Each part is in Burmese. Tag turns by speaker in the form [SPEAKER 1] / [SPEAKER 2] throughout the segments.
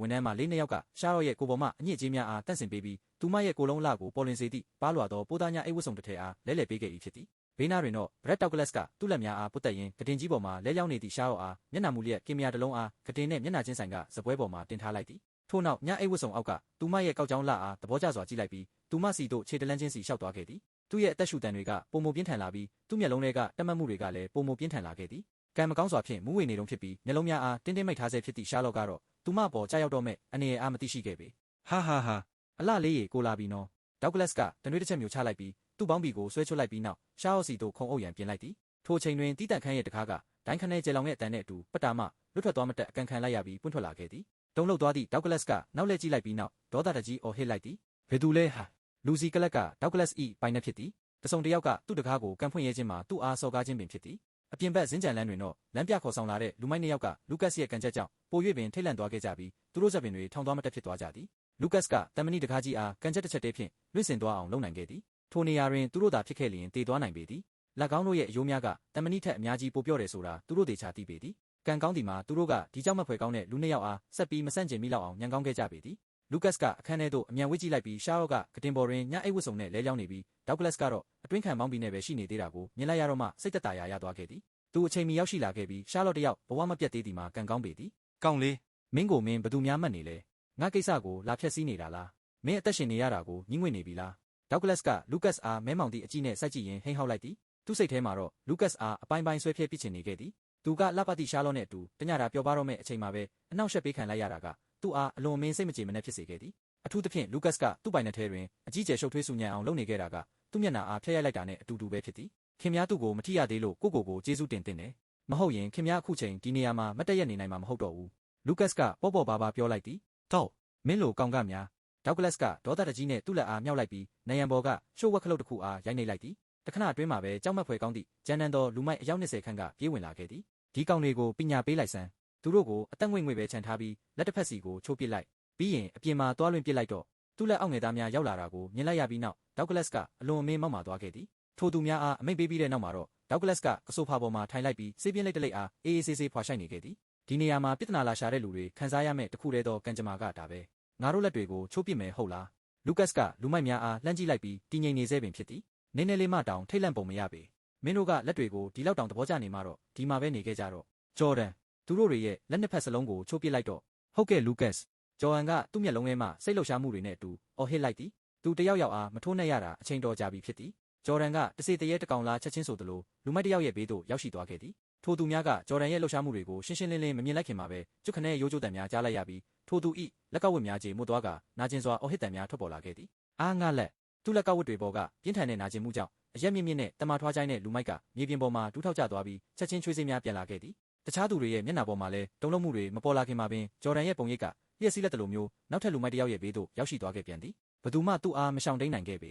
[SPEAKER 1] ဝန်ထမ်းမှလေးနှစ်ယောက်ကရှားရော့ရဲ့ကိုပေါ်မှအညစ်အကြေးများအားတန့်စင်ပေးပြီးသူမရဲ့ကိုယ်လုံးအလှကိုပေါ်လွင်စေသည့်ပါလွာသောပိုးသားများအိတ်ဝတ်စုံတစ်ထည်အားလဲလှယ်ပေးခဲ့၏ဖြစ်သည်ဘေးနားတွင်တော့ဘရက်တောက်ကလတ်ကသူ့လက်များအားပုတ်တက်ရင်းကတင်ကြီးပေါ်မှလဲလျောင်းနေသည့်ရှားရော့အားမျက်နှာမူလျက်ကင်မရာတစ်လုံးအားကတင်နှင့်မျက်နှာချင်းဆိုင်ကစပွဲပေါ်မှတင်ထားလိုက်သည်ထို့နောက်ညအိတ်ဝတ်စုံအောက်ကသူမရဲ့ကောက်ကြောင်းလှအားသဘောကျစွာကြည့်လိုက်ပြီးသူမစီတို့ခြေတလန်းချင်းစီလျှောက်သွားခဲ့သည်သူ့ရဲ့အသက်ရှူတန်တွေကပုံမပြင်းထန်လာပြီးသူ့မျက်လုံးတွေကတက်မှတ်မှုတွေကလည်းပုံမပြင်းထန်လာခဲ့သည်ကံမကောင်းစွာဖြင့်မူးဝေနေတုံဖြစ်ပြီးမျက်လုံးများအားတင်းတင်းမိတ်ထားဆဲဖြစ်သည့်ရှားလော့ကတော့ သူမပေါ်ကြားရောက်တော့မဲ့အနေရအားမသိရှိခဲ့ပေ
[SPEAKER 2] ဟာဟာဟာ
[SPEAKER 1] အလှလေးရေကိုလာပြီးနော်ဒေါက်ကလတ်ကတနွေးတစ်ချက်မျိုးချလိုက်ပြီးသူ့ပေါင်းဘီကိုဆွဲချွတ်လိုက်ပြီးနောက်ရှားအော့စီတို့ခုံအုပ်ရန်ပြင်လိုက်သည်ထိုချိန်တွင်တီးတန့်ခန်းရဲ့တကားကဒိုင်းခနဲကျေလောင်ရဲ့အတန်နဲ့အတူပတ္တာမလွတ်ထွက်သွားမတက်အကန်ခံလိုက်ရပြီးပွင့်ထွက်လာခဲ့သည်တုံးလှုပ်သွားသည့်ဒေါက်ကလတ်ကနောက်လှည့်ကြည့်လိုက်ပြီးနောက်ဒေါသတကြီးအော်ဟစ်လိုက်သည်ဘယ်သူလဲဟာလူစီကလတ်ကဒေါက်ကလတ်ဤပိုင်နေဖြစ်သည်တစုံတစ်ယောက်ကသူ့တကားကိုကန်ဖွင့်ရဲခြင်းမှာသူ့အားစော်ကားခြင်းပင်ဖြစ်သည် အပြင်ဘက်ဇင်းကြံလန်းတွင်တော့လမ်းပြခေါ်ဆောင်လာတဲ့လူမိုက်နှစ်ယောက်ကလူကတ်ရဲ့ကန်ချက်ကြောင့်ပို၍ပင်ထိတ်လန့်သွားခဲ့ကြပြီးသူတို့ဇက်ပင်တွေထောင်သွားမတက်ဖြစ်သွားကြသည်လူကတ်ကတမန်နီတကားကြီးအားကန်ချက်တစ်ချက်တည်းဖြင့်လွင့်စင်သွားအောင်လုပ်နိုင်ခဲ့သည်ထိုနေရာတွင်သူတို့သာဖြစ်ခဲ့လျင်တည်သွားနိုင်ပေသည်လက်ကောင်းတို့ရဲ့အယိုးများကတမန်နီထက်အများကြီးပိုပြော့တယ်ဆိုတာသူတို့တေချာသိပေသည်ကံကောင်းဒီမှာသူတို့ကဒီကြောင့်မဖွယ်ကောင်းတဲ့လူနှစ်ယောက်အားဆက်ပြီးမဆန့်ကျင်မိလောက်အောင်ညံကောင်းခဲ့ကြပေသည် လူကတ်ကအခန်းထဲသို့အမြန်ဝစ်ကြည့်လိုက်ပြီးရှာရော့ကကတင်ပေါ်တွင်ညအိတ်ဝတ်စုံနဲ့လဲလျောင်းနေပြီးဒေါက်ကလတ်ကတော့အတွင်းခံမောင်းပြီးနဲ့ပဲရှိနေသေးတာကိုမြင်လိုက်ရတော့မှစိတ်သက်သာရာရသွားခဲ့သည်သူအချိန်မီရောက်ရှိလာခဲ့ပြီးရှာလော့တယောက်ဘဝမပြတ်သေးသည်မှာကံကောင်းပေသည်
[SPEAKER 2] ကောင်းလေး
[SPEAKER 1] မင်းကိုမင်းဘသူများမှတ်နေလဲငါကိစ္စကိုလာဖြက်စီးနေတာလားမင်းအသက်ရှင်နေရတာကိုညှင်းငွေ့နေပြီလားဒေါက်ကလတ်ကလူကတ်အားမဲမောင်သည့်အကြည့်နဲ့စိုက်ကြည့်ရင်ဟိန်ဟောက်လိုက်သည်သူ့စိတ်ထဲမှာတော့လူကတ်အားအပိုင်းပိုင်းဆွဲဖြဲပစ်ချင်နေခဲ့သည်သူကလပတိရှာလော့နဲ့အတူတညတာပျော်ပါတော့မဲ့အချိန်မှာပဲအနောက်ရှက်ပေးခံလိုက်ရတာက သူ့အားအလွန်မင်းစိတ်မကြေမနက်ဖြစ်စေခဲ့သည်အထူးသဖြင့်လူကတ်ကသူ့ပိုင်တဲ့ထဲတွင်အကြီးကျယ်ရှုပ်ထွေးဆူညံအောင်လုပ်နေခဲ့တာကသူ့မျက်နှာအားဖျက်ရိုက်လိုက်တာနဲ့အတူတူပဲဖြစ်သည်ခင်များသူ့ကိုမထိရသေးလို့ကိုကိုကိုကျေးဇူးတင်တင်တယ်မဟုတ်ရင်ခင်များအခုချိန်ဒီနေရာမှာမတက်ရက်နေနိုင်မှာမဟုတ်တော့ဘူးလူကတ်ကပေါ့ပေါ့ပါပါပြောလိုက်သည်တော့မင်းလိုကောင်ကများဒေါက်ကလတ်ကဒေါသတကြီးနဲ့သူ့လက်အားမြောက်လိုက်ပြီးနယံဘော်ကရှိုးဝက်ခလုတ်တစ်ခုအားရိုက်နှိပ်လိုက်သည်တခဏအတွင်းမှာပဲကြောက်မက်ဖွယ်ကောင်းသည့်ဂျန်နန်တော်လူမိုက်အယောက်20ခန့်ကပြေးဝင်လာခဲ့သည်ဒီကောင်တွေကိုပညာပေးလိုက်စမ်း သူတို့ကိုအသက်ငွေ့ငွေ့ပဲခြံထားပြီးလက်တစ်ဖက်စီကိုချိုးပစ်လိုက်ပြီးရင်အပြင်မှာတွားလွင်ပစ်လိုက်တော့သူ့လက်အောက်ငယ်သားများရောက်လာတာကိုမြင်လိုက်ရပြီးနောက်ဒေါက်ကလတ်ကအလွန်အမင်းမောက်မာသွားခဲ့သည်ထိုသူများအားအမိန့်ပေးပြီးတဲ့နောက်မှာတော့ဒေါက်ကလတ်ကကဆိုဖာပေါ်မှာထိုင်လိုက်ပြီးစေးပြင်းလိုက်တလိပ်အားအေးအေးဆေးဆေးဖွာရှိုက်နေခဲ့သည်ဒီနေရာမှာပြဿနာလာရှာတဲ့လူတွေခံစားရမယ့်တခုတည်းသောကံကြမ္မာကဒါပဲငါတို့လက်တွေကိုချိုးပစ်မယ်ဟုတ်လားလူကတ်ကလူမိုက်များအားလှမ်းကြည့်လိုက်ပြီးတည်ငြိမ်နေစေပင်ဖြစ်သည်နင်းနေလေးမှတောင်ထိတ်လန့်ပုံမရပေမင်းတို့ကလက်တွေကိုဒီလောက်တောင်သဘောကျနေမှတော့ဒီမှာပဲနေခဲ့ကြတော့ဂျော်ဒန် သူတို့တွေရဲ့လက်နှစ်ဖက်စလုံးကိုချိုးပစ်လိုက်တော့ဟုတ်ကဲ့လူကတ်ဂျော်ဟန်ကသူ့မျက်လုံးထဲမှာစိတ်လှုပ်ရှားမှုတွေနဲ့အတူအော်ဟစ်လိုက်သည်သူတယောက်ယောက်အားမထိုးနှက်ရတာအချိန်တော်ကြာပြီဖြစ်သည်ဂျော်ဒန်ကတစေတရေတကောင်လားချက်ချင်းဆိုသလိုလူမိုက်တယောက်ရဲ့ဘေးသို့ရောက်ရှိသွားခဲ့သည်ထိုသူများကဂျော်ဒန်ရဲ့လှုပ်ရှားမှုတွေကိုရှင်းရှင်းလင်းလင်းမမြင်လိုက်ခင်မှာပဲကျွတ်ခနဲရိုးကျိုးတံများကြားလိုက်ရပြီးထိုသူဤလက်ကဝတ်များကြေမှုသွားကနာကျင်စွာအော်ဟစ်တံများထွက်ပေါ်လာခဲ့သည်အားငါလက်သူ့လက်ကဝတ်တွေပေါ်ကပြင်းထန်တဲ့နာကျင်မှုကြောင့်အရက်မြင့်မြင့်နဲ့တမထွားချိုင်းတဲ့လူမိုက်ကမြေပြင်ပေါ်မှာဒူးထောက်ကျသွားပြီးချက်ချင်းချွေးစေးများပြန်လာခဲ့သည် တခြားသူတွေရဲ့မျက်နှာပေါ်မှာလည်းတုံ့လုံးမှုတွေမပေါ်လာခင်မှာပင်ဂျော်ဒန်ရဲ့ပုံရိပ်ကလျှက်စီးလက်တလိုမျိုးနောက်ထပ်လူမိုက်တစ်ယောက်ရဲ့ဘေးသို့ရောက်ရှိသွားခဲ့ပြန်သည်ဘသူမှသူ့အားမရှောင်တိန်နိုင်ခဲ့ပေ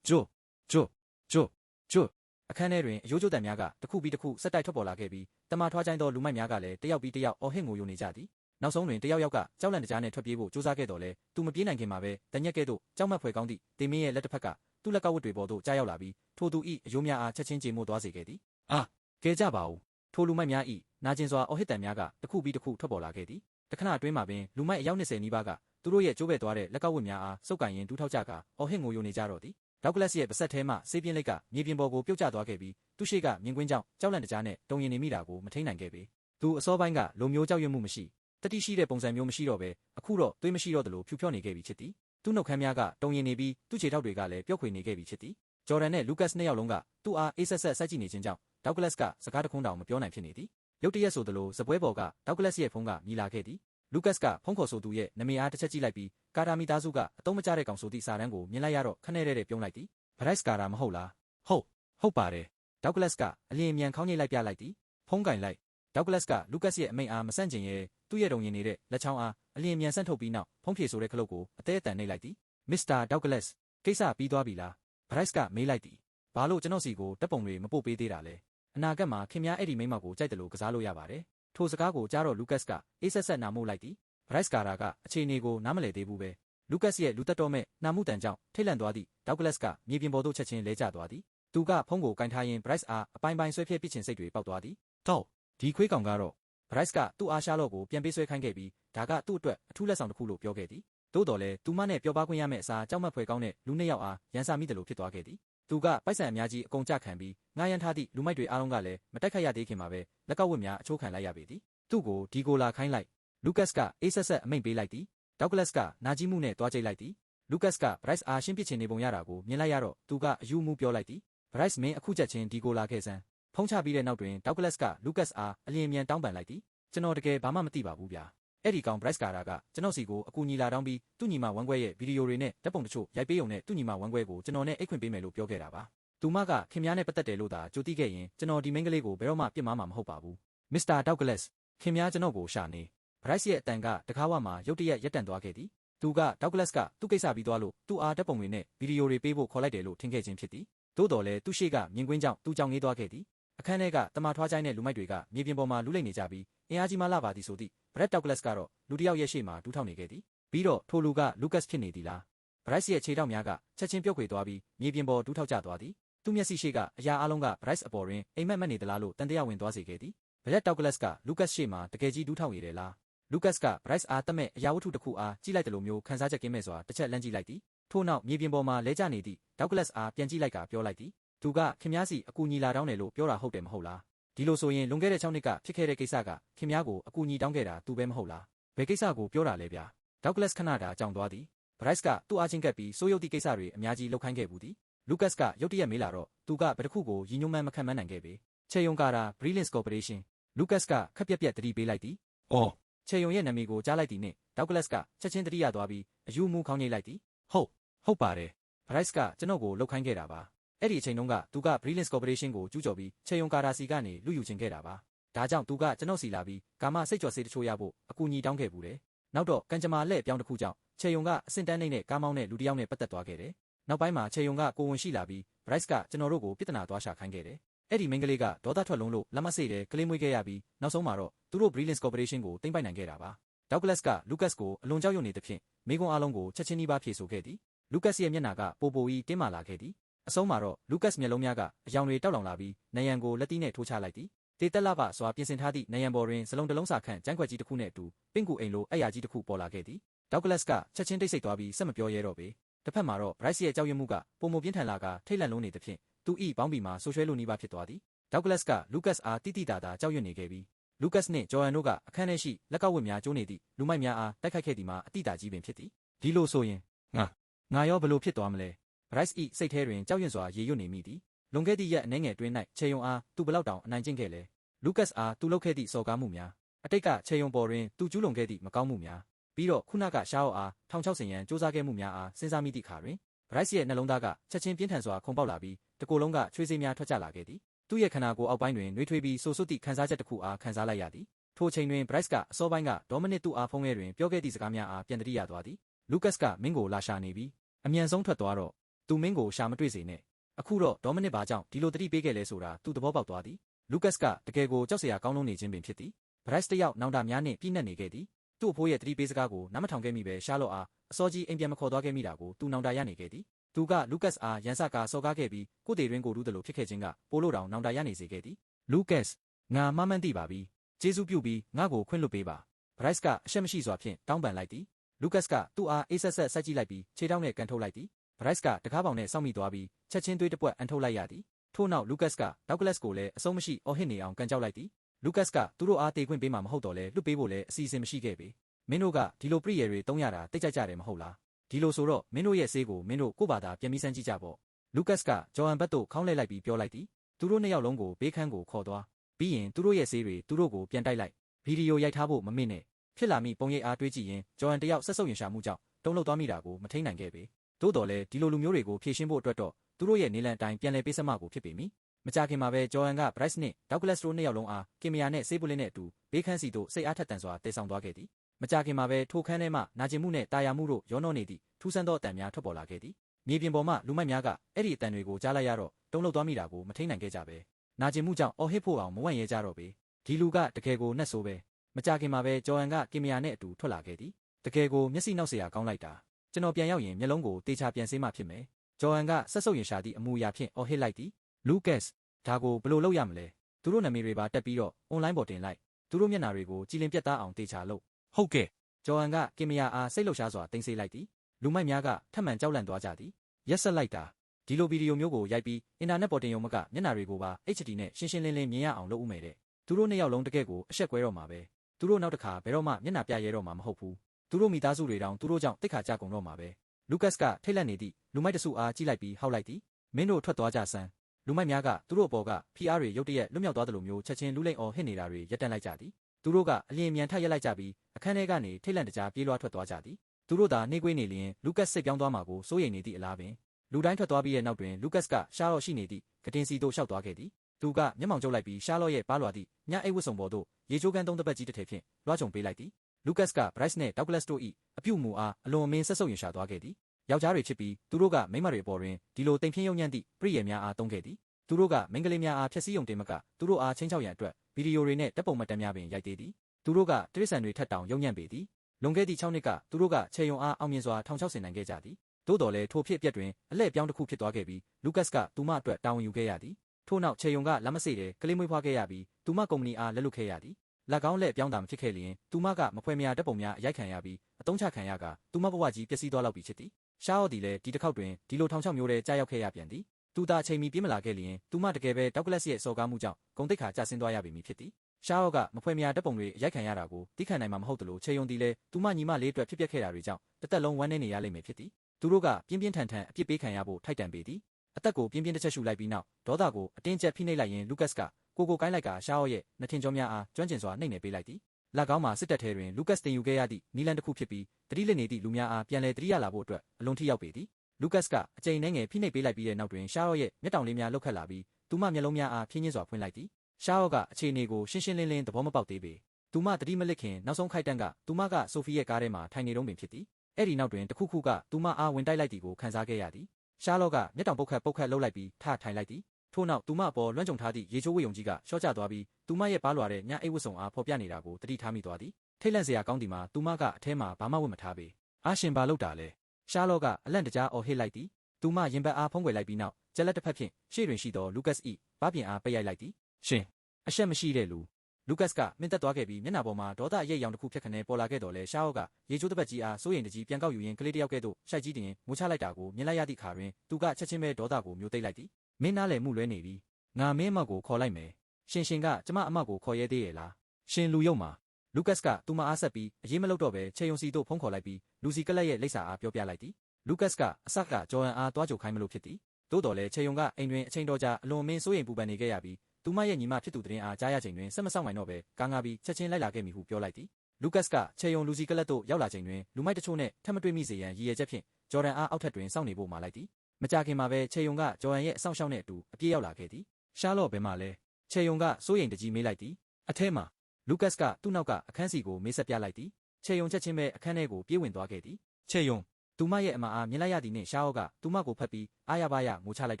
[SPEAKER 1] ဂျိုဂျိုဂျိုဂျိုအခန်းထဲတွင်အယိုးကျိုးတံများကတစ်ခုပြီးတစ်ခုဆက်တိုက်ထွက်ပေါ်လာခဲ့ပြီးတမထွားချိုင်းသောလူမိုက်များကလည်းတယောက်ပြီးတယောက်အော်ဟစ်ငိုယိုနေကြသည်နောက်ဆုံးတွင်တယောက်ယောက်ကကြောက်လန့်တကြားနဲ့ထွက်ပြေးဖို့ကြိုးစားခဲ့တော်လဲသူမပြေးနိုင်ခင်မှာပဲတညက်ကဲ့သို့ကြောက်မက်ဖွယ်ကောင်းသည့်တေမင်းရဲ့လက်တစ်ဖက်ကသူ့လက်ကဝတ်တွေပေါ်သို့ကြားရောက်လာပြီးထိုသူ၏အယိုးများအားချက်ချင်းကြေမို့သွားစေခဲ့သည်အာကဲကြပါဦးထိုလူမိုက်များ၏ နာကျင်စွာအော်ဟစ်တံများကတစ်ခုပြီးတစ်ခုထွက်ပေါ်လာခဲ့သည်တခဏအတွင်းမှာပင်လူမိုက်အယောက်20နီးပါးကသူတို့ရဲ့ကျိုးပဲ့သွားတဲ့လက်ကဝတ်များအားစုပ်ကန်ရင်ဒူးထောက်ကြကအော်ဟစ်ငိုယိုနေကြတော့သည်ဒေါက်ကလတ်ရဲ့ပါဆက်ထဲမှဆေးပြင်းလိုက်ကမြေပြင်ပေါ်ကိုပြုတ်ကျသွားခဲ့ပြီးသူ့ရှိကမြင်ကွင်းကြောင့်ကြောက်လန့်တကြားနဲ့တုံရင်နေမိတာကိုမထိန်နိုင်ခဲ့ပေသူအစောပိုင်းကလုံမျိုးကြောက်ရွံ့မှုမရှိတတိရှိတဲ့ပုံစံမျိုးမရှိတော့ပဲအခုတော့သွေးမရှိတော့သလိုဖြူဖြော့နေခဲ့ပြီဖြစ်သည်သူ့နှုတ်ခမ်းများကတုံရင်နေပြီးသူ့ခြေထောက်တွေကလည်းပျော့ခွေနေခဲ့ပြီဖြစ်သည်ဂျော်ဒန်နဲ့လူကတ်နှစ်ယောက်လုံးကသူ့အားအေးဆက်ဆက်စိုက်ကြည့်နေခြင်းကြောင့်ဒေါက်ကလတ်ကစကားတခွန်းတောင်မပြောနိုင်ဖြစ်နေသည် ရုတ်တရက်ဆိုသလိုစပွဲပေါ်ကဒေါက်ကလတ်ရဲ့ဖုန်းကမြည်လာခဲ့သည်လူကတ်ကဖုန်းခေါ်ဆိုသူရဲ့နမေအားတစ်ချက်ကြည့်လိုက်ပြီးကာတာမီသားစုကအတုံးမကျတဲ့ကောင်ဆိုသည့်စာတန်းကိုမြင်လိုက်ရတော့ခနဲ့တဲ့တဲ့ပြုံးလိုက်သည်ဘရိုက်စကာတာမဟုတ်လားဟုတ်ဟုတ်ပါတယ်ဒေါက်ကလတ်ကအလင်းအမြန်ခေါင်းညိတ်လိုက်ပြလိုက်သည်ဖုန်းကင်လိုက်ဒေါက်ကလတ်ကလူကတ်ရဲ့အမိန်အားမဆန့်ကျင်ရဲသူ့ရဲ့တုံရင်နေတဲ့လက်ချောင်းအားအလင်းအမြန်ဆန့်ထုတ်ပြီးနောက်ဖုန်းဖြေဆိုတဲ့ခလုတ်ကိုအသေးအတန်နှိပ်လိုက်သည်မစ္စတာဒေါက်ကလတ်ကိစ္စပြီးသွားပြီလားဘရိုက်ကမေးလိုက်သည်ဘာလို့ကျွန်တော်စီကိုတပ်ပုံတွေမပို့ပေးသေးတာလဲ အနာဂတ်မှာခင်ဗျားအဲ့ဒီမိန်းမကိုကြိုက်တယ်လို့ကစားလို့ရပါတယ်ထိုစကားကိုကြားတော့လူကတ်ကအေးဆက်ဆက်နာမို့လိုက်သည်ဘရိုက်စကာတာကအခြေအနေကိုနားမလည်သေးဘူးပဲလူကတ်ရဲ့လူသက်တော်မဲ့နာမှုတန်ကြောင့်ထိတ်လန့်သွားသည့်ဒေါက်ကလတ်ကမြေပြင်ပေါ်သို့ချက်ချင်းလဲကျသွားသည်သူကဖုန်းကိုကင်ထားရင်းဘရိုက်အားအပိုင်းပိုင်းဆွဲဖြဲပစ်ချင်စိတ်တွေပေါက်သွားသည်တော့ဒီခွေးကောင်ကတော့ဘရိုက်ကသူ့အားရှားလော့ကိုပြန်ပေးဆွဲခိုင်းခဲ့ပြီးဒါကသူ့အတွက်အထူးလက်ဆောင်တစ်ခုလို့ပြောခဲ့သည်သို့တော်လည်းသူမနဲ့ပြောပါခွင့်ရမယ့်အစားကြောက်မက်ဖွယ်ကောင်းတဲ့လူနှစ်ယောက်အားရန်စာမိတယ်လို့ဖြစ်သွားခဲ့သည် သူကပိုက်ဆံအများကြီးအကုန်ကြခံပြီးငားရန်ထားသည့်လူမိုက်တွေအားလုံးကလည်းမတက်ခတ်ရသေးခင်မှာပဲလက်ကောက်ဝတ်များအချိုးခံလိုက်ရပေသည်သူ့ကိုဒီကိုလာခိုင်းလိုက်လူကတ်ကအေးဆက်ဆက်အမိန့်ပေးလိုက်သည်ဒေါက်ကလတ်ကနာကြီးမှုနဲ့တွားကြိတ်လိုက်သည်လူကတ်ကဘရိုက်စ်အားရှင်းပစ်ချင်နေပုံရတာကိုမြင်လိုက်ရတော့သူကအယူမူပြောလိုက်သည်ဘရိုက်စ်မင်းအခုချက်ချင်းဒီကိုလာခဲ့စမ်းဖုံးချပြီးတဲ့နောက်တွင်ဒေါက်ကလတ်ကလူကတ်အားအလျင်မြန်တောင်းပန်လိုက်သည်ကျွန်တော်တကယ်ဘာမှမသိပါဘူးဗျာ အဲ့ဒီကောင်ဘရိုက်စ်ကာတာကကျွန်တော်စီကိုအကူညီလာတောင်းပြီးသူ့ညီမဝမ်းခွဲရဲ့ဗီဒီယိုတွေနဲ့ဓာတ်ပုံတချို့ရိုက်ပေးုံနဲ့သူ့ညီမဝမ်းခွဲကိုကျွန်တော်နဲ့အိတ်ခွင့်ပေးမယ်လို့ပြောခဲ့တာပါသူမကခင်များနဲ့ပတ်သက်တယ်လို့သာကြိုသိခဲ့ရင်ကျွန်တော်ဒီမိန်းကလေးကိုဘယ်တော့မှပြစ်မှားမှာမဟုတ်ပါဘူးမစ္စတာဒေါက်ကလတ်ခင်များကျွန်တော်ကိုရှာနေဘရိုက်စ်ရဲ့အတန်ကတကားဝမှာရုတ်တရက်ရက်တန့်သွားခဲ့သည်သူကဒေါက်ကလတ်ကသူ့ကိစ္စပြီးသွားလို့သူ့အားဓာတ်ပုံတွေနဲ့ဗီဒီယိုတွေပေးဖို့ခေါ်လိုက်တယ်လို့ထင်ခဲ့ခြင်းဖြစ်သည်သို့တော်လည်းသူ့ရှိကမြင်ကွင်းကြောင့်သူ့ကြောင့်ငေးသွားခဲ့သည်အခန်းထဲကတမထွားချိုင်းတဲ့လူမိုက်တွေကမြေပြင်ပေါ်မှာလူလိမ့်နေကြပြီးအင်အားကြီးမှလာပါသည်ဆိုသည့် ဘရက်ဒေါက်ကလတ်ကတော့လူတစ်ယောက်ရဲ့ရှေ့မှာဒူးထောက်နေခဲ့သည်ပြီးတော့ထိုလူကလူကတ်ဖြစ်နေသည်လားဘရိုက်စ်ရဲ့ခြေထောက်များကချက်ချင်းပြုတ်ခွေသွားပြီးမြေပြင်ပေါ်ဒူးထောက်ကျသွားသည်သူ့မျက်စိရှိကအရာအလုံးကဘရိုက်စ်အပေါ်တွင်အိမ်မက်မက်နေသလားလို့တန်တရားဝင်သွားစေခဲ့သည်ဘရက်ဒေါက်ကလတ်ကလူကတ်ရှေ့မှာတကယ်ကြီးဒူးထောက်နေတယ်လားလူကတ်ကဘရိုက်စ်အားတမဲ့အရာဝတ္ထုတစ်ခုအားကြည့်လိုက်တယ်လို့မျိုးခန်းစားချက်ကင်းမဲ့စွာတစ်ချက်လန့်ကြည့်လိုက်သည်ထို့နောက်မြေပြင်ပေါ်မှာလဲကျနေသည့်ဒေါက်ကလတ်အားပြန်ကြည့်လိုက်ကပြောလိုက်သည်သူကခင်များစီအကူညီလာတောင်းတယ်လို့ပြောတာဟုတ်တယ်မဟုတ်လား ဒီလိုဆိုရင်လွန်ခဲ့တဲ့6နှစ်ကဖြစ်ခဲ့တဲ့ကိစ္စကခင်များကိုအကူအညီတောင်းခဲ့တာသူပဲမဟုတ်လားဘယ်ကိစ္စကိုပြောတာလဲဗျာဒေါက်ကလတ်ခဏတာကြောင်သွားသည်ဘရိုက်စ်ကသူ့အားချင်းကပ်ပြီးစိုးရုပ်သည့်ကိစ္စတွေအများကြီးလှုပ်ခိုင်းခဲ့ဘူးသည်လူကတ်ကရုတ်တရက်မေးလာတော့သူကဘယ်တစ်ခုကိုရည်ညွှန်းမှန်းမခံမနိုင်ခဲ့ပေချေယုံကာတာ Brilliance Corporation လူကတ်ကခက်ပြက်ပြက်တတိပေးလိုက်သည်အော်ချေယုံရဲ့နာမည်ကိုကြားလိုက်သည်နှင့်ဒေါက်ကလတ်ကချက်ချင်းတတိရသွားပြီးအယူမူခေါင်းငိတ်လိုက်သည်ဟုတ်ဟုတ်ပါတယ်ဘရိုက်စ်ကကျွန်တော်ကိုလှုပ်ခိုင်းခဲ့တာပါ အဲ့ဒီအချိန်တုန်းကသူက Brilliance Corporation ကိုကျူးကျော်ပြီးချေယုံကာတာစီကနေလူယူချင်ခဲ့တာပါဒါကြောင့်သူကကျွန်တော်စီလာပြီးကာမစိတ်ကြော်စေးတချို့ရဖို့အကူအညီတောင်းခဲ့ဘူးတယ်နောက်တော့ကန်ကြမာလက်ပြောင်းတစ်ခုကြောင့်ချေယုံကအစင်တန်းနေတဲ့ကားမောင်းတဲ့လူတစ်ယောက်နဲ့ပတ်သက်သွားခဲ့တယ်နောက်ပိုင်းမှာချေယုံကကိုဝင်ရှိလာပြီး Bryce ကကျွန်တော်တို့ကိုပြစ်ဒနာသွားရှာခိုင်းခဲ့တယ်အဲ့ဒီမိန်းကလေးကဒေါသထွက်လုံးလို့လက်မစိတ်တယ်ကလေးမွေးခဲ့ရပြီးနောက်ဆုံးမှာတော့သူတို့ Brilliance Corporation ကိုတင်ပိုက်နိုင်ခဲ့တာပါ Douglas က Lucas ကိုအလွန်ကြောက်ရွံ့နေသဖြင့်မိကွန်းအားလုံးကိုချက်ချင်းနှီးပါဖြေဆိုခဲ့သည် Lucas ရဲ့မျက်နှာကပိုပိုကြီးတင်းမာလာခဲ့သည် အဆုံးမှာတော့ Lucas မျက်လုံးများကအယောင်တွေတောက်လောင်လာပြီးနယံကိုလက်သီးနဲ့ထိုးချလိုက်သည်တေတက်လာပစွာပြင်ဆင်ထားသည့်နယံပေါ်တွင်စလုံးတလုံးစာခန့်ကျန်းခွက်ကြီးတစ်ခုနှင့်အတူပင့်ကူအိမ်လိုအရာကြီးတစ်ခုပေါ်လာခဲ့သည်ဒေါက်ကလတ်ကချက်ချင်းတိတ်ဆိတ်သွားပြီးစက်မပြောရဲတော့ပေတစ်ဖက်မှာတော့ Bryce ရဲ့ကြောက်ရွံ့မှုကပုံမပြင်းထန်လာကထိတ်လန့်လုံးနေသဖြင့်သူ၏ဘောင်းဘီမှာဆိုရွှဲလိုနီးပါးဖြစ်သွားသည်ဒေါက်ကလတ်က Lucas အားတိတိတာတာကြောက်ရွံ့နေခဲ့ပြီး Lucas နှင့် Joan တို့ကအခန်းထဲရှိလက်ကောက်ဝတ်များကျိုးနေသည့်လူမိုက်များအားတိုက်ခိုက်ခဲ့သည်မှာအတိတာကြီးပင်ဖြစ်သည်ဒီလိုဆိုရင်ငါငါရောဘလို့ဖြစ်သွားမလဲ Bryce ၏စိတ်ထဲတွင်ကြောက်ရွံ့စွာရေရွတ်နေမိသည်လွန်ခဲ့သည့်ရက်အနှဲငယ်တွင်၌ခြေယုံအားသူဘလောက်တောင်အနိုင်ကျင့်ခဲ့လဲလူကတ်အားသူလုပ်ခဲ့သည့်စော်ကားမှုများအတိတ်ကခြေယုံပေါ်တွင်သူကျူးလွန်ခဲ့သည့်မကောင်းမှုများပြီးတော့ခုနကရှားအောအား1060ရန်စူးစမ်းခဲ့မှုများအားစဉ်းစားမိသည့်အခါတွင် Bryce ရဲ့နှလုံးသားကချက်ချင်းပြင်းထန်စွာခုန်ပေါက်လာပြီးတကိုယ်လုံးကချွေးစေးများထွက်ကျလာခဲ့သည်သူ့ရဲ့ခန္ဓာကိုယ်အောက်ပိုင်းတွင်နှွေးထွေးပြီးဆိုဆွတ်သည့်ခံစားချက်တစ်ခုအားခံစားလိုက်ရသည်ထိုချိန်တွင် Bryce ကအစောပိုင်းကဒေါမနစ်သူ့အားဖုန်းထဲတွင်ပြောခဲ့သည့်စကားများအားပြန်တတိယသွားသည် Lucas ကမင်းကိုလာရှာနေပြီးအမြန်ဆုံးထွက်သွားတော့ သူမင်းကိုရှာမတွေ့စေနဲ့အခုတော့ဒေါမနစ်ဘာကြောင့်ဒီလိုတတိပေးခဲ့လဲဆိုတာသူသဘောပေါက်သွားသည်လူကတ်ကတကယ်ကိုကြောက်စရာကောင်းလုံးနေခြင်းပင်ဖြစ်သည်ဘရိုက်စ်တယောက်နောင်တများနှင့်ပြည့်နှက်နေခဲ့သည်သူ့အဖိုးရဲ့တတိပေးစကားကိုနားမထောင်ခဲ့မိပဲရှားလော့အားအစောကြီးအိမ်ပြန်မခေါ်သွားခဲ့မိတာကိုသူနောင်တရနေခဲ့သည်သူကလူကတ်အားရန်စကာစော်ကားခဲ့ပြီးကိုတေတွင်ကိုတူးတယ်လို့ဖြစ်ခဲ့ခြင်းကပိုလို့တောင်နောင်တရနေစေခဲ့သည်လူကတ်ငါမမှန်းသိပါပြီကျေးဇူးပြုပြီးငါ့ကိုခွင့်လွှတ်ပေးပါဘရိုက်စ်ကအရှက်မရှိစွာဖြင့်တောင်းပန်လိုက်သည်လူကတ်ကသူ့အားအေးဆက်ဆက်စိုက်ကြည့်လိုက်ပြီးခြေထောက်နဲ့ကန်ထုတ်လိုက်သည် ဘရိုက်စ်ကတကားပေါင်နဲ့စောင့်မိသွားပြီးချက်ချင်းသွေးတပွက်အန်ထုတ်လိုက်ရသည်ထို့နောက်လူကတ်ကဒေါက်ကလတ်ကိုလည်းအဆုံးမရှိအော်ဟစ်နေအောင်ကန်ကြောက်လိုက်သည်လူကတ်ကသူတို့အားတေခွင့်ပေးမှာမဟုတ်တော့လဲလွတ်ပေးဖို့လည်းအစီအစဉ်မရှိခဲ့ပေမင်းတို့ကဒီလိုပြည့်ရတွေတုံးရတာတိတ်ကြကြတယ်မဟုတ်လားဒီလိုဆိုတော့မင်းတို့ရဲ့ဆေးကိုမင်းတို့ကိုယ့်ဘာသာပြန်ပြီးစမ်းကြည့်ကြပေါ့လူကတ်ကဂျော်ဟန်ဘတ်တို့ခေါင်းလဲလိုက်ပြီးပြောလိုက်သည်သူတို့နှစ်ယောက်လုံးကိုဘေးခန်းကိုခေါ်သွားပြီးရင်သူတို့ရဲ့ဆေးတွေသူတို့ကိုပြန်တိုက်လိုက်ဗီဒီယိုရိုက်ထားဖို့မမေ့နဲ့ဖြစ်လာမိပုံရိပ်အားတွေးကြည့်ရင်ဂျော်ဟန်တယောက်ဆက်ဆုပ်ရင်ရှာမှုကြောင့်တုံးလှုပ်သွားမိတာကိုမထိန်နိုင်ခဲ့ပေ သို့တော်လည်းဒီလိုလူမျိုးတွေကိုဖြေရှင်းဖို့အတွက်တော့သူတို့ရဲ့နေလန်အတိုင်းပြန်လည်ပေးဆက်မှကိုဖြစ်ပေမည်မကြခင်မှာပဲဂျော်ဟန်ကဘရိုက်စ်နှင့်ဒေါက်ကလတ်စတိုနှစ်ယောက်လုံးအားကင်မယာနဲ့ဆေးပုလင်းနဲ့အတူဘေးခန်းစီသို့စိတ်အားထက်သန်စွာတည်ဆောင်သွားခဲ့သည်မကြခင်မှာပဲထိုခန်းထဲမှနာကျင်မှုနဲ့တာယာမှုတို့ရောနှောနေသည့်ထူးဆန်းသောအတန်များထွက်ပေါ်လာခဲ့သည်မြေပြင်ပေါ်မှလူမိုက်များကအဲ့ဒီအတန်တွေကိုကြားလိုက်ရတော့တုံ့လှုပ်သွားမိတာကိုမထိန်နိုင်ခဲ့ကြပဲနာကျင်မှုကြောင့်အော်ဟစ်ဖို့အောင်မဝန့်ရဲကြတော့ပေဒီလူကတကယ်ကိုနှက်ဆိုးပဲမကြခင်မှာပဲဂျော်ဟန်ကကင်မယာနဲ့အတူထွက်လာခဲ့သည်တကယ်ကိုမျက်စိနောက်เสียကောင်းလိုက်တာ ကျွန်တော်ပြန်ရောက်ရင်မျက်လုံးကိုတေချာပြန်ဆေးမှဖြစ်မယ်ဂျော်ဟန်ကဆက်ဆုပ်ရင်ရှာသည့်အမူအရာဖြင့်အော်ဟစ်လိုက်သည်လူကတ်ဒါကိုဘယ်လိုလုပ်ရမလဲသူတို့နာမည်တွေပါတက်ပြီးတော့ online ပေါ်တင်လိုက်သူတို့မျက်နှာတွေကိုကြည်လင်ပြတ်သားအောင်တေချာလုပ်ဟုတ်ကဲ့ဂျော်ဟန်ကကင်မယာအားစိတ်လှုပ်ရှားစွာတင်ဆေးလိုက်သည်လူမိုက်များကထပ်မံကြောက်လန့်သွားကြသည်ရက်ဆက်လိုက်တာဒီလိုဗီဒီယိုမျိုးကိုရိုက်ပြီးအင်တာနက်ပေါ်တင်ရုံမကမျက်နှာတွေကိုပါ HD နဲ့ရှင်းရှင်းလင်းလင်းမြင်ရအောင်လုပ်ဦးမယ်တဲ့သူတို့နှစ်ယောက်လုံးတကယ့်ကိုအဆက်ကွဲတော့မှာပဲသူတို့နောက်တစ်ခါဘယ်တော့မှမျက်နှာပြရဲတော့မှာမဟုတ်ဘူး သူတို့မိသားစုတွေတောင်သူတို့ကြောင့်တိတ်ခါကြကုန်တော့မှာပဲလူကတ်ကထိတ်လန့်နေသည့်လူမိုက်တစုအားကြည့်လိုက်ပြီးဟောက်လိုက်သည်မင်းတို့ထွက်သွားကြစမ်းလူမိုက်များကသူတို့အပေါ်ကဖီအားတွေရုတ်တရက်လွတ်မြောက်သွားသလိုမျိုးချက်ချင်းလူလိမ့်အော်ဟစ်နေတာတွေရပ်တန့်လိုက်ကြသည်သူတို့ကအလျင်မြန်ထပ်ရက်လိုက်ကြပြီးအခန်းထဲကနေထိတ်လန့်တကြားပြေးလွှားထွက်သွားကြသည်သူတို့သာနှိကွေးနေလျင်လူကတ်စိတ်ပြောင်းသွားမှာကိုစိုးရိမ်နေသည့်အလားပင်လူတိုင်းထွက်သွားပြီးတဲ့နောက်တွင်လူကတ်ကရှားလော့ရှိနေသည့်ကတင်စီသို့ရှောက်သွားခဲ့သည်သူကမျက်မှောင်ကျုပ်လိုက်ပြီးရှားလော့ရဲ့ပါလွာသည့်ညအိတ်ဝတ်စုံပေါ်သို့ရေချိုးကန်းသုံးတစ်ပတ်ကြီးတစ်ထည်ဖြင့်လွှားချုံပေးလိုက်သည် လူကတ်ကဘရိုက်စ်နှင့်ဒေါက်ကလတ်တို့၏အပြုတ်မူအားအလွန်အမင်းဆက်ဆုပ်ရင်ရှာသွားခဲ့သည်ယောက်ျားတွေဖြစ်ပြီးသူတို့ကမိန်းမတွေအပေါ်တွင်ဒီလိုတိမ်ဖြင်းယုံညံ့သည့်ပြည့်ရည်များအားတုံးခဲ့သည်သူတို့ကမိန်းကလေးများအားဖျက်ဆီးယုံတင်မကသူတို့အားချင်းချောက်ရန်အတွက်ဗီဒီယိုတွေနဲ့တပ်ပုံမှတ်တမ်းများပင်ရိုက်သေးသည်သူတို့ကတရစ္ဆန်တွေထက်တောင်ယုံညံ့ပေသည်လွန်ခဲ့သည့်6နှစ်ကသူတို့ကခြေယုံအားအောင်မြင်စွာထောင်ချောက်ဆင်နိုင်ခဲ့ကြသည်သို့တော်လည်းထိုဖြစ်ပျက်တွင်အလှည့်ပြောင်းတစ်ခုဖြစ်သွားခဲ့ပြီးလူကတ်ကသူမအတွက်တာဝန်ယူခဲ့ရသည်ထို့နောက်ခြေယုံကလက်မစေတဲ့ကလေးမွေးဖွားခဲ့ရပြီးသူမကုမ္ပဏီအားလက်လွတ်ခဲ့ရသည်လက်ကော င်းလက်ပြောင်းတာမဖြစ်ခဲ့လျင်သူမကမဖွဲမရတပ်ပုံများအရိုက်ခံရပြီးအတုံးချခံရကသူမဘဝကြီးပျက်စီးသွားလောက်ပြီဖြစ်သည်ရှားအော်ဒီလည်းဒီတစ်ခေါက်တွင်ဒီလိုထောင်ချောက်မျိုးတဲ့ကြားရောက်ခဲ့ရပြန်သည်သူသာအချိန်မီပြေးမလာခဲ့လျင်သူမတကယ်ပဲဒေါက်ကလတ်ရဲ့စော်ကားမှုကြောင့်ဂုံတိတ်ခါကျဆင်းသွားရပြီမဖြစ်သည်ရှားအော်ကမဖွဲမရတပ်ပုံတွေအရိုက်ခံရတာကိုတိခံနိုင်မှာမဟုတ်သလိုခြေယုံဒီလည်းသူမညီမလေးအတွက်ဖြစ်ပျက်ခဲ့တာတွေကြောင့်တစ်သက်လုံးဝမ်းနေနေရလိမ့်မယ်ဖြစ်သည်သူတို့ကပြင်းပြင်းထန်ထန်အပြစ်ပေးခံရဖို့ထိုက်တန်ပေသည်အသက်ကိုပြင်းပြင်းတစ်ချက်ရှူလိုက်ပြီးနောက်ဒေါသကိုအတင်းကျပ်ဖိနှိပ်လိုက်ရင်လူကတ်က ကိုကိုကိုင်းလိုက်ကရှားအော်ရဲ့နှထင်ကြောများအားကျွမ်းကျင်စွာနှိပ်နေပေးလိုက်သည်လက်ကောင်းမှာစစ်တပ်ထဲတွင်လူကတ်တင်ယူခဲ့ရသည့်နီလန်တစ်ခုဖြစ်ပြီးတတိလက်နေသည့်လူများအားပြန်လည်တတိယလာဖို့အတွက်အလွန်ထိရောက်ပေသည်လူကတ်ကအကြိမ်နှဲငယ်ဖိနှိပ်ပေးလိုက်ပြီးတဲ့နောက်တွင်ရှားအော်ရဲ့မျက်တောင်လေးများလှုပ်ခတ်လာပြီးသူမမျက်လုံးများအားဖြင်းချင်းစွာဖွင့်လိုက်သည်ရှားအော်ကအခြေအနေကိုရှင်းရှင်းလင်းလင်းသဘောမပေါက်သေးပေသူမတတိမလစ်ခင်နောက်ဆုံးခိုက်တန့်ကသူမကဆိုဖီရဲ့ကားထဲမှာထိုင်နေတုန်းပင်ဖြစ်သည်အဲ့ဒီနောက်တွင်တခုခုကသူမအားဝင်တိုက်လိုက်သည်ကိုခံစားခဲ့ရသည်ရှားလော့ကမျက်တောင်ပုတ်ခတ်ပုတ်ခတ်လှုပ်လိုက်ပြီးထထိုင်လိုက်သည် ထို့နောက်သူမအပေါ်လွှမ်းကြုံထားသည့်ရေချိုးဝေယုံကြီးကရှော့ကျသွားပြီးသူမရဲ့ပါလွာတဲ့ညအိတ်ဝတ်စုံအားဖော်ပြနေတာကိုတတိထားမိသွားသည်ထိတ်လန့်စရာကောင်းသည်မှာသူမကအထဲမှာဘာမှဝတ်မထားပေအာရှင်ဘာလုပ်တာလဲရှားလော့ကအလန့်တကြားအော်ဟစ်လိုက်သည်သူမရင်ဘတ်အားဖုံးကွယ်လိုက်ပြီးနောက်ကျက်လက်တစ်ဖက်ဖြင့်ရှေ့တွင်ရှိသောလူကတ်၏ဘားပြင်အားပိတ်ရိုက်လိုက်သည်ရှင်အရှက်မရှိတဲ့လူလူကတ်ကမင်းသက်သွားခဲ့ပြီးမျက်နှာပေါ်မှာဒေါသအရိပ်ရောင်တစ်ခုဖြတ်ခနဲပေါ်လာခဲ့တော်လဲရှားအော့ကရေချိုးတစ်ပတ်ကြီးအားစိုးရိမ်တကြီးပြန်ကောက်ယူရင်းကလေးတစ်ယောက်ကဲ့သို့ရှိုက်ကြီးတင်ငိုချလိုက်တာကိုမြင်လိုက်ရသည့်ခါတွင်သူကချက်ချင်းပဲဒေါသကိုမျိုးသိမ့်လိုက်သည် မင်းနားလည်မှုလွဲနေပြီငါမင်းအမကိုခေါ်လိုက်မယ်ရှင်ရှင်ကကျမအမကိုခေါ်ရဲသေးရဲ့လားရှင်လူယုံမှာလူကတ်ကသူမအားဆက်ပြီးအရေးမလုပ်တော့ပဲခြေယုံစီတို့ဖုံးခေါ်လိုက်ပြီးလူစီကလတ်ရဲ့လိပ်စာအားပြောပြလိုက်သည်လူကတ်ကအဆက်ကဂျော်ဟန်အားတွားကြိုခိုင်းမလို့ဖြစ်သည်သို့တော်လည်းခြေယုံကအိမ်တွင်အချိန်တော်ကြာအလွန်မင်းစိုးရိမ်ပူပန်နေခဲ့ရပြီးသူမရဲ့ညီမဖြစ်သူတရင်အားကြားရချိန်တွင်ဆက်မဆောင်နိုင်တော့ပဲကာငါပြီးချက်ချင်းလိုက်လာခဲ့မိဟုပြောလိုက်သည်လူကတ်ကခြေယုံလူစီကလတ်တို့ရောက်လာချိန်တွင်လူမိုက်တချို့နဲ့ထပ်မတွေ့မိစေရန်ရည်ရွယ်ချက်ဖြင့်ဂျော်ဒန်အားအောက်ထပ်တွင်စောင့်နေဖို့မှာလိုက်သည် မကြခင်မှာပဲခြေယုံကဂျော်ဒန်ရဲ့အဆောင်ရှောက်နဲ့အတူအပြေးရောက်လာခဲ့သည်ရှားလော့ဘယ်မှာလဲခြေယုံကစိုးရိမ်တကြီးမေးလိုက်သည်အထဲမှာလူကတ်ကသူ့နောက်ကအခန်းစီကိုမေးဆက်ပြလိုက်သည်ခြေယုံချက်ချင်းပဲအခန်းထဲကိုပြေးဝင်သွားခဲ့သည်ခြေယုံသူမရဲ့အမအားမြင်လိုက်ရသည်နှင့်ရှားအောကသူမကိုဖတ်ပြီးအားရပါရငိုချလိုက်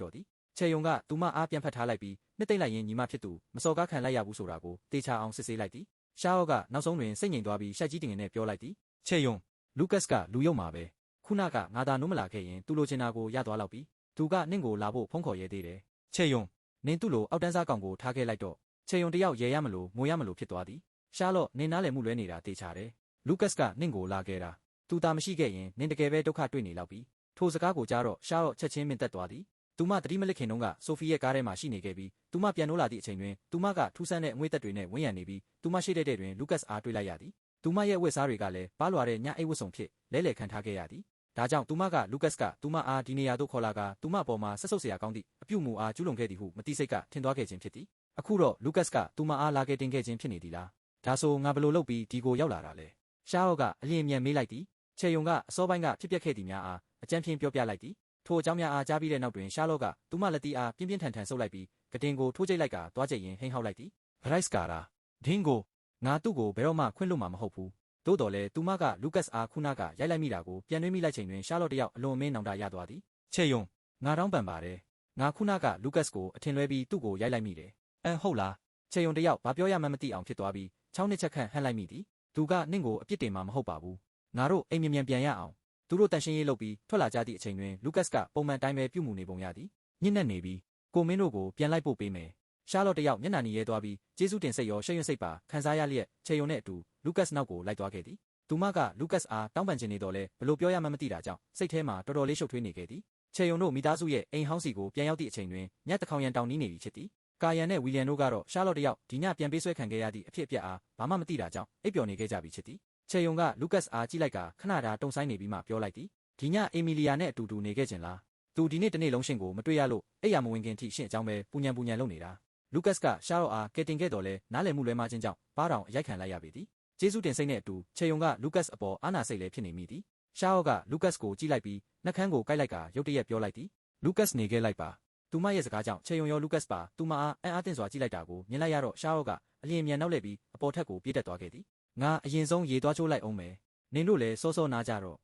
[SPEAKER 1] တော့သည်ခြေယုံကသူမအားပြန်ဖတ်ထားလိုက်ပြီးနှစ်သိမ့်လိုက်ရင်ညီမဖြစ်သူမစော်ကားခံလိုက်ရဘူးဆိုတာကိုတေချာအောင်စစ်ဆေးလိုက်သည်ရှားအောကနောက်ဆုံးတွင်စိတ်ငြိမ်သွားပြီးရှိုက်ကြီးတင်ငယ်နဲ့ပြောလိုက်သည်ခြေယုံလူကတ်ကလူယုံမှာပဲ ခုနကငါသာနိုးမလာခဲ့ရင်သူလိုချင်တာကိုရသွားလောက်ပြီသူကနင့်ကိုလာဖို့ဖုန်းခေါ်ရဲသေးတယ်ခြေယုံနင်းသူ့လိုအောက်တန်းစားကောင်ကိုထားခဲ့လိုက်တော့ခြေယုံတယောက်ရဲရမလို့ငိုရမလို့ဖြစ်သွားသည်ရှားလော့နင်းနားလည်မှုလွဲနေတာတေချာတယ်လူကတ်ကနင့်ကိုလာခဲ့တာသူသာမရှိခဲ့ရင်နင်တကယ်ပဲဒုက္ခတွေ့နေလောက်ပြီထိုစကားကိုကြားတော့ရှားတော့ချက်ချင်းမင်သက်သွားသည်သူမတတိမလစ်ခင်တုန်းကဆိုဖီရဲ့ကားထဲမှာရှိနေခဲ့ပြီးသူမပြန်နိုးလာသည့်အချိန်တွင်သူမကထူးဆန်းတဲ့အငွေ့သက်တွေနဲ့ဝန်းရံနေပြီးသူမရှိတဲ့တဲ့တွင်လူကတ်အားတွေ့လိုက်ရသည်သူမရဲ့ဝတ်စားတွေကလည်းပါလွာတဲ့ညအိတ်ဝတ်စုံဖြစ်လဲလှယ်ခံထားခဲ့ရသည် ဒါကြောင့်သူမကလူကတ်ကသူမအားဒီနေရာသို့ခေါ်လာကသူမပေါ်မှာဆက်ဆုပ်เสียကောင်းသည့်အပြုမူအားကျူးလွန်ခဲ့သည်ဟုမတိစိတ်ကထင်သွားခဲ့ခြင်းဖြစ်သည်အခုတော့လူကတ်ကသူမအားလာခဲ့တင်ခဲ့ခြင်းဖြစ်နေသည်လားဒါဆိုငါဘယ်လိုလုပ်ပြီးဒီကိုရောက်လာတာလဲရှားဟော့ကအလင်းမြန်မေးလိုက်သည်ခြေယုံကအစောပိုင်းကဖြစ်ပျက်ခဲ့သည်များအားအကြံဖြင့်ပြောပြလိုက်သည်ထိုအကြောင်းများအားကြားပြီးတဲ့နောက်တွင်ရှားလော့ကသူမလက်တီအားပြင်းပြင်းထန်ထန်ဆုပ်လိုက်ပြီးကတင်ကိုထိုးကျိတ်လိုက်ကသွားကျိတ်ရင်ဟိန်းဟောက်လိုက်သည်ဘရိုက်စ်ကာရာဒင်းကိုငါသူ့ကိုဘယ်တော့မှခွင့်လွတ်မှာမဟုတ်ဘူး သို့တော်လည်းသူမကလူကတ်အားခုနကရိုက်လိုက်မိတာကိုပြန်နှွေးမိလိုက်ချိန်တွင်ရှားလော့တယောက်အလွန်မင်းနောင်တရသွားသည်ချေယုံငါတောင်းပန်ပါတယ်ငါခုနကလူကတ်ကိုအထင်လွဲပြီးသူ့ကိုရိုက်လိုက်မိတယ်အန်ဟုတ်လားချေယုံတယောက်ဘာပြောရမှန်းမသိအောင်ဖြစ်သွားပြီးချောင်းနှစ်ချက်ခန့်ဟန့်လိုက်မိသည်သူကနင့်ကိုအပြစ်တင်မှာမဟုတ်ပါဘူးငါတို့အိမ်မြန်မြန်ပြန်ရအောင်သူတို့တန်ရှင်းရေးလုပ်ပြီးထွက်လာကြသည့်အချိန်တွင်လူကတ်ကပုံမှန်တိုင်းပဲပြုမှုနေပုံရသည်ညှင်းနဲ့နေပြီးကိုမင်းတို့ကိုပြန်လိုက်ပို့ပေးမယ် ရှားလော့တယောက်မျက်နှာနီရဲသွားပြီးကျေးဇူးတင်စိတ်ရောရှက်ရွံ့စိတ်ပါခံစားရလျက်ခြေယုံနဲ့အတူလူကတ်နောက်ကိုလိုက်သွားခဲ့သည်သူမကလူကတ်အားတောင်းပန်ချင်နေတော့လဲဘလို့ပြောရမှန်းမသိတာကြောင့်စိတ်ထဲမှာတော်တော်လေးရှုပ်ထွေးနေခဲ့သည်ချေယုံတို့မိသားစုရဲ့အိမ်ဟောင်းစီကိုပြန်ရောက်သည့်အချိန်တွင်ညက်တစ်ခေါင်ရန်တောင်နီးနေပြီဖြစ်သည်ကာယန်နဲ့ဝီလျံတို့ကတော့ရှားလော့တယောက်ဒီညပြန်ပေးဆွဲခံခဲ့ရသည့်အဖြစ်အပျက်အားဘာမှမသိတာကြောင့်အိပ်ပျော်နေခဲ့ကြပြီဖြစ်သည်ချေယုံကလူကတ်အားကြည့်လိုက်ကခဏတာတုံဆိုင်နေပြီးမှပြောလိုက်သည်ဒီညအေမီလီယာနဲ့အတူတူနေခဲ့ခြင်းလားသူဒီနေ့တနေ့လုံးရှင်ကိုမတွေ့ရလို့အိပ်ရမဝင်ခင်ထိရှင့်အကြောင်းပဲပူညံပူညံလုပ်နေတာ လူကတ်ကရှားလော့အားကဲတင်ခဲ့တော်လဲနားလည်မှုလွဲမှားခြင်းကြောင့်ပါးတောင်အရိုက်ခံလိုက်ရပေသည်ကျေးဇူးတင်စိတ်နဲ့အတူချေယုံကလူကတ်အပေါ်အာနာစိတ်လည်းဖြစ်နေမိသည်ရှားလော့ကလူကတ်ကိုကြည့်လိုက်ပြီးနှက်ခမ်းကိုကိုက်လိုက်ကရုတ်တရက်ပြောလိုက်သည်လူကတ်နေခဲ့လိုက်ပါသူမရဲ့စကားကြောင့်ချေယုံရောလူကတ်ပါသူမအားအံ့အားသင့်စွာကြည့်လိုက်တာကိုမြင်လိုက်ရတော့ရှားလော့ကအလျင်မြန်နောက်လှည့်ပြီးအပေါ်ထက်ကိုပြေးတက်သွားခဲ့သည်ငါအရင်ဆုံးရေသွားချိုးလိုက်အောင်မယ်နင်တို့လည်းစောစောနားကြတော့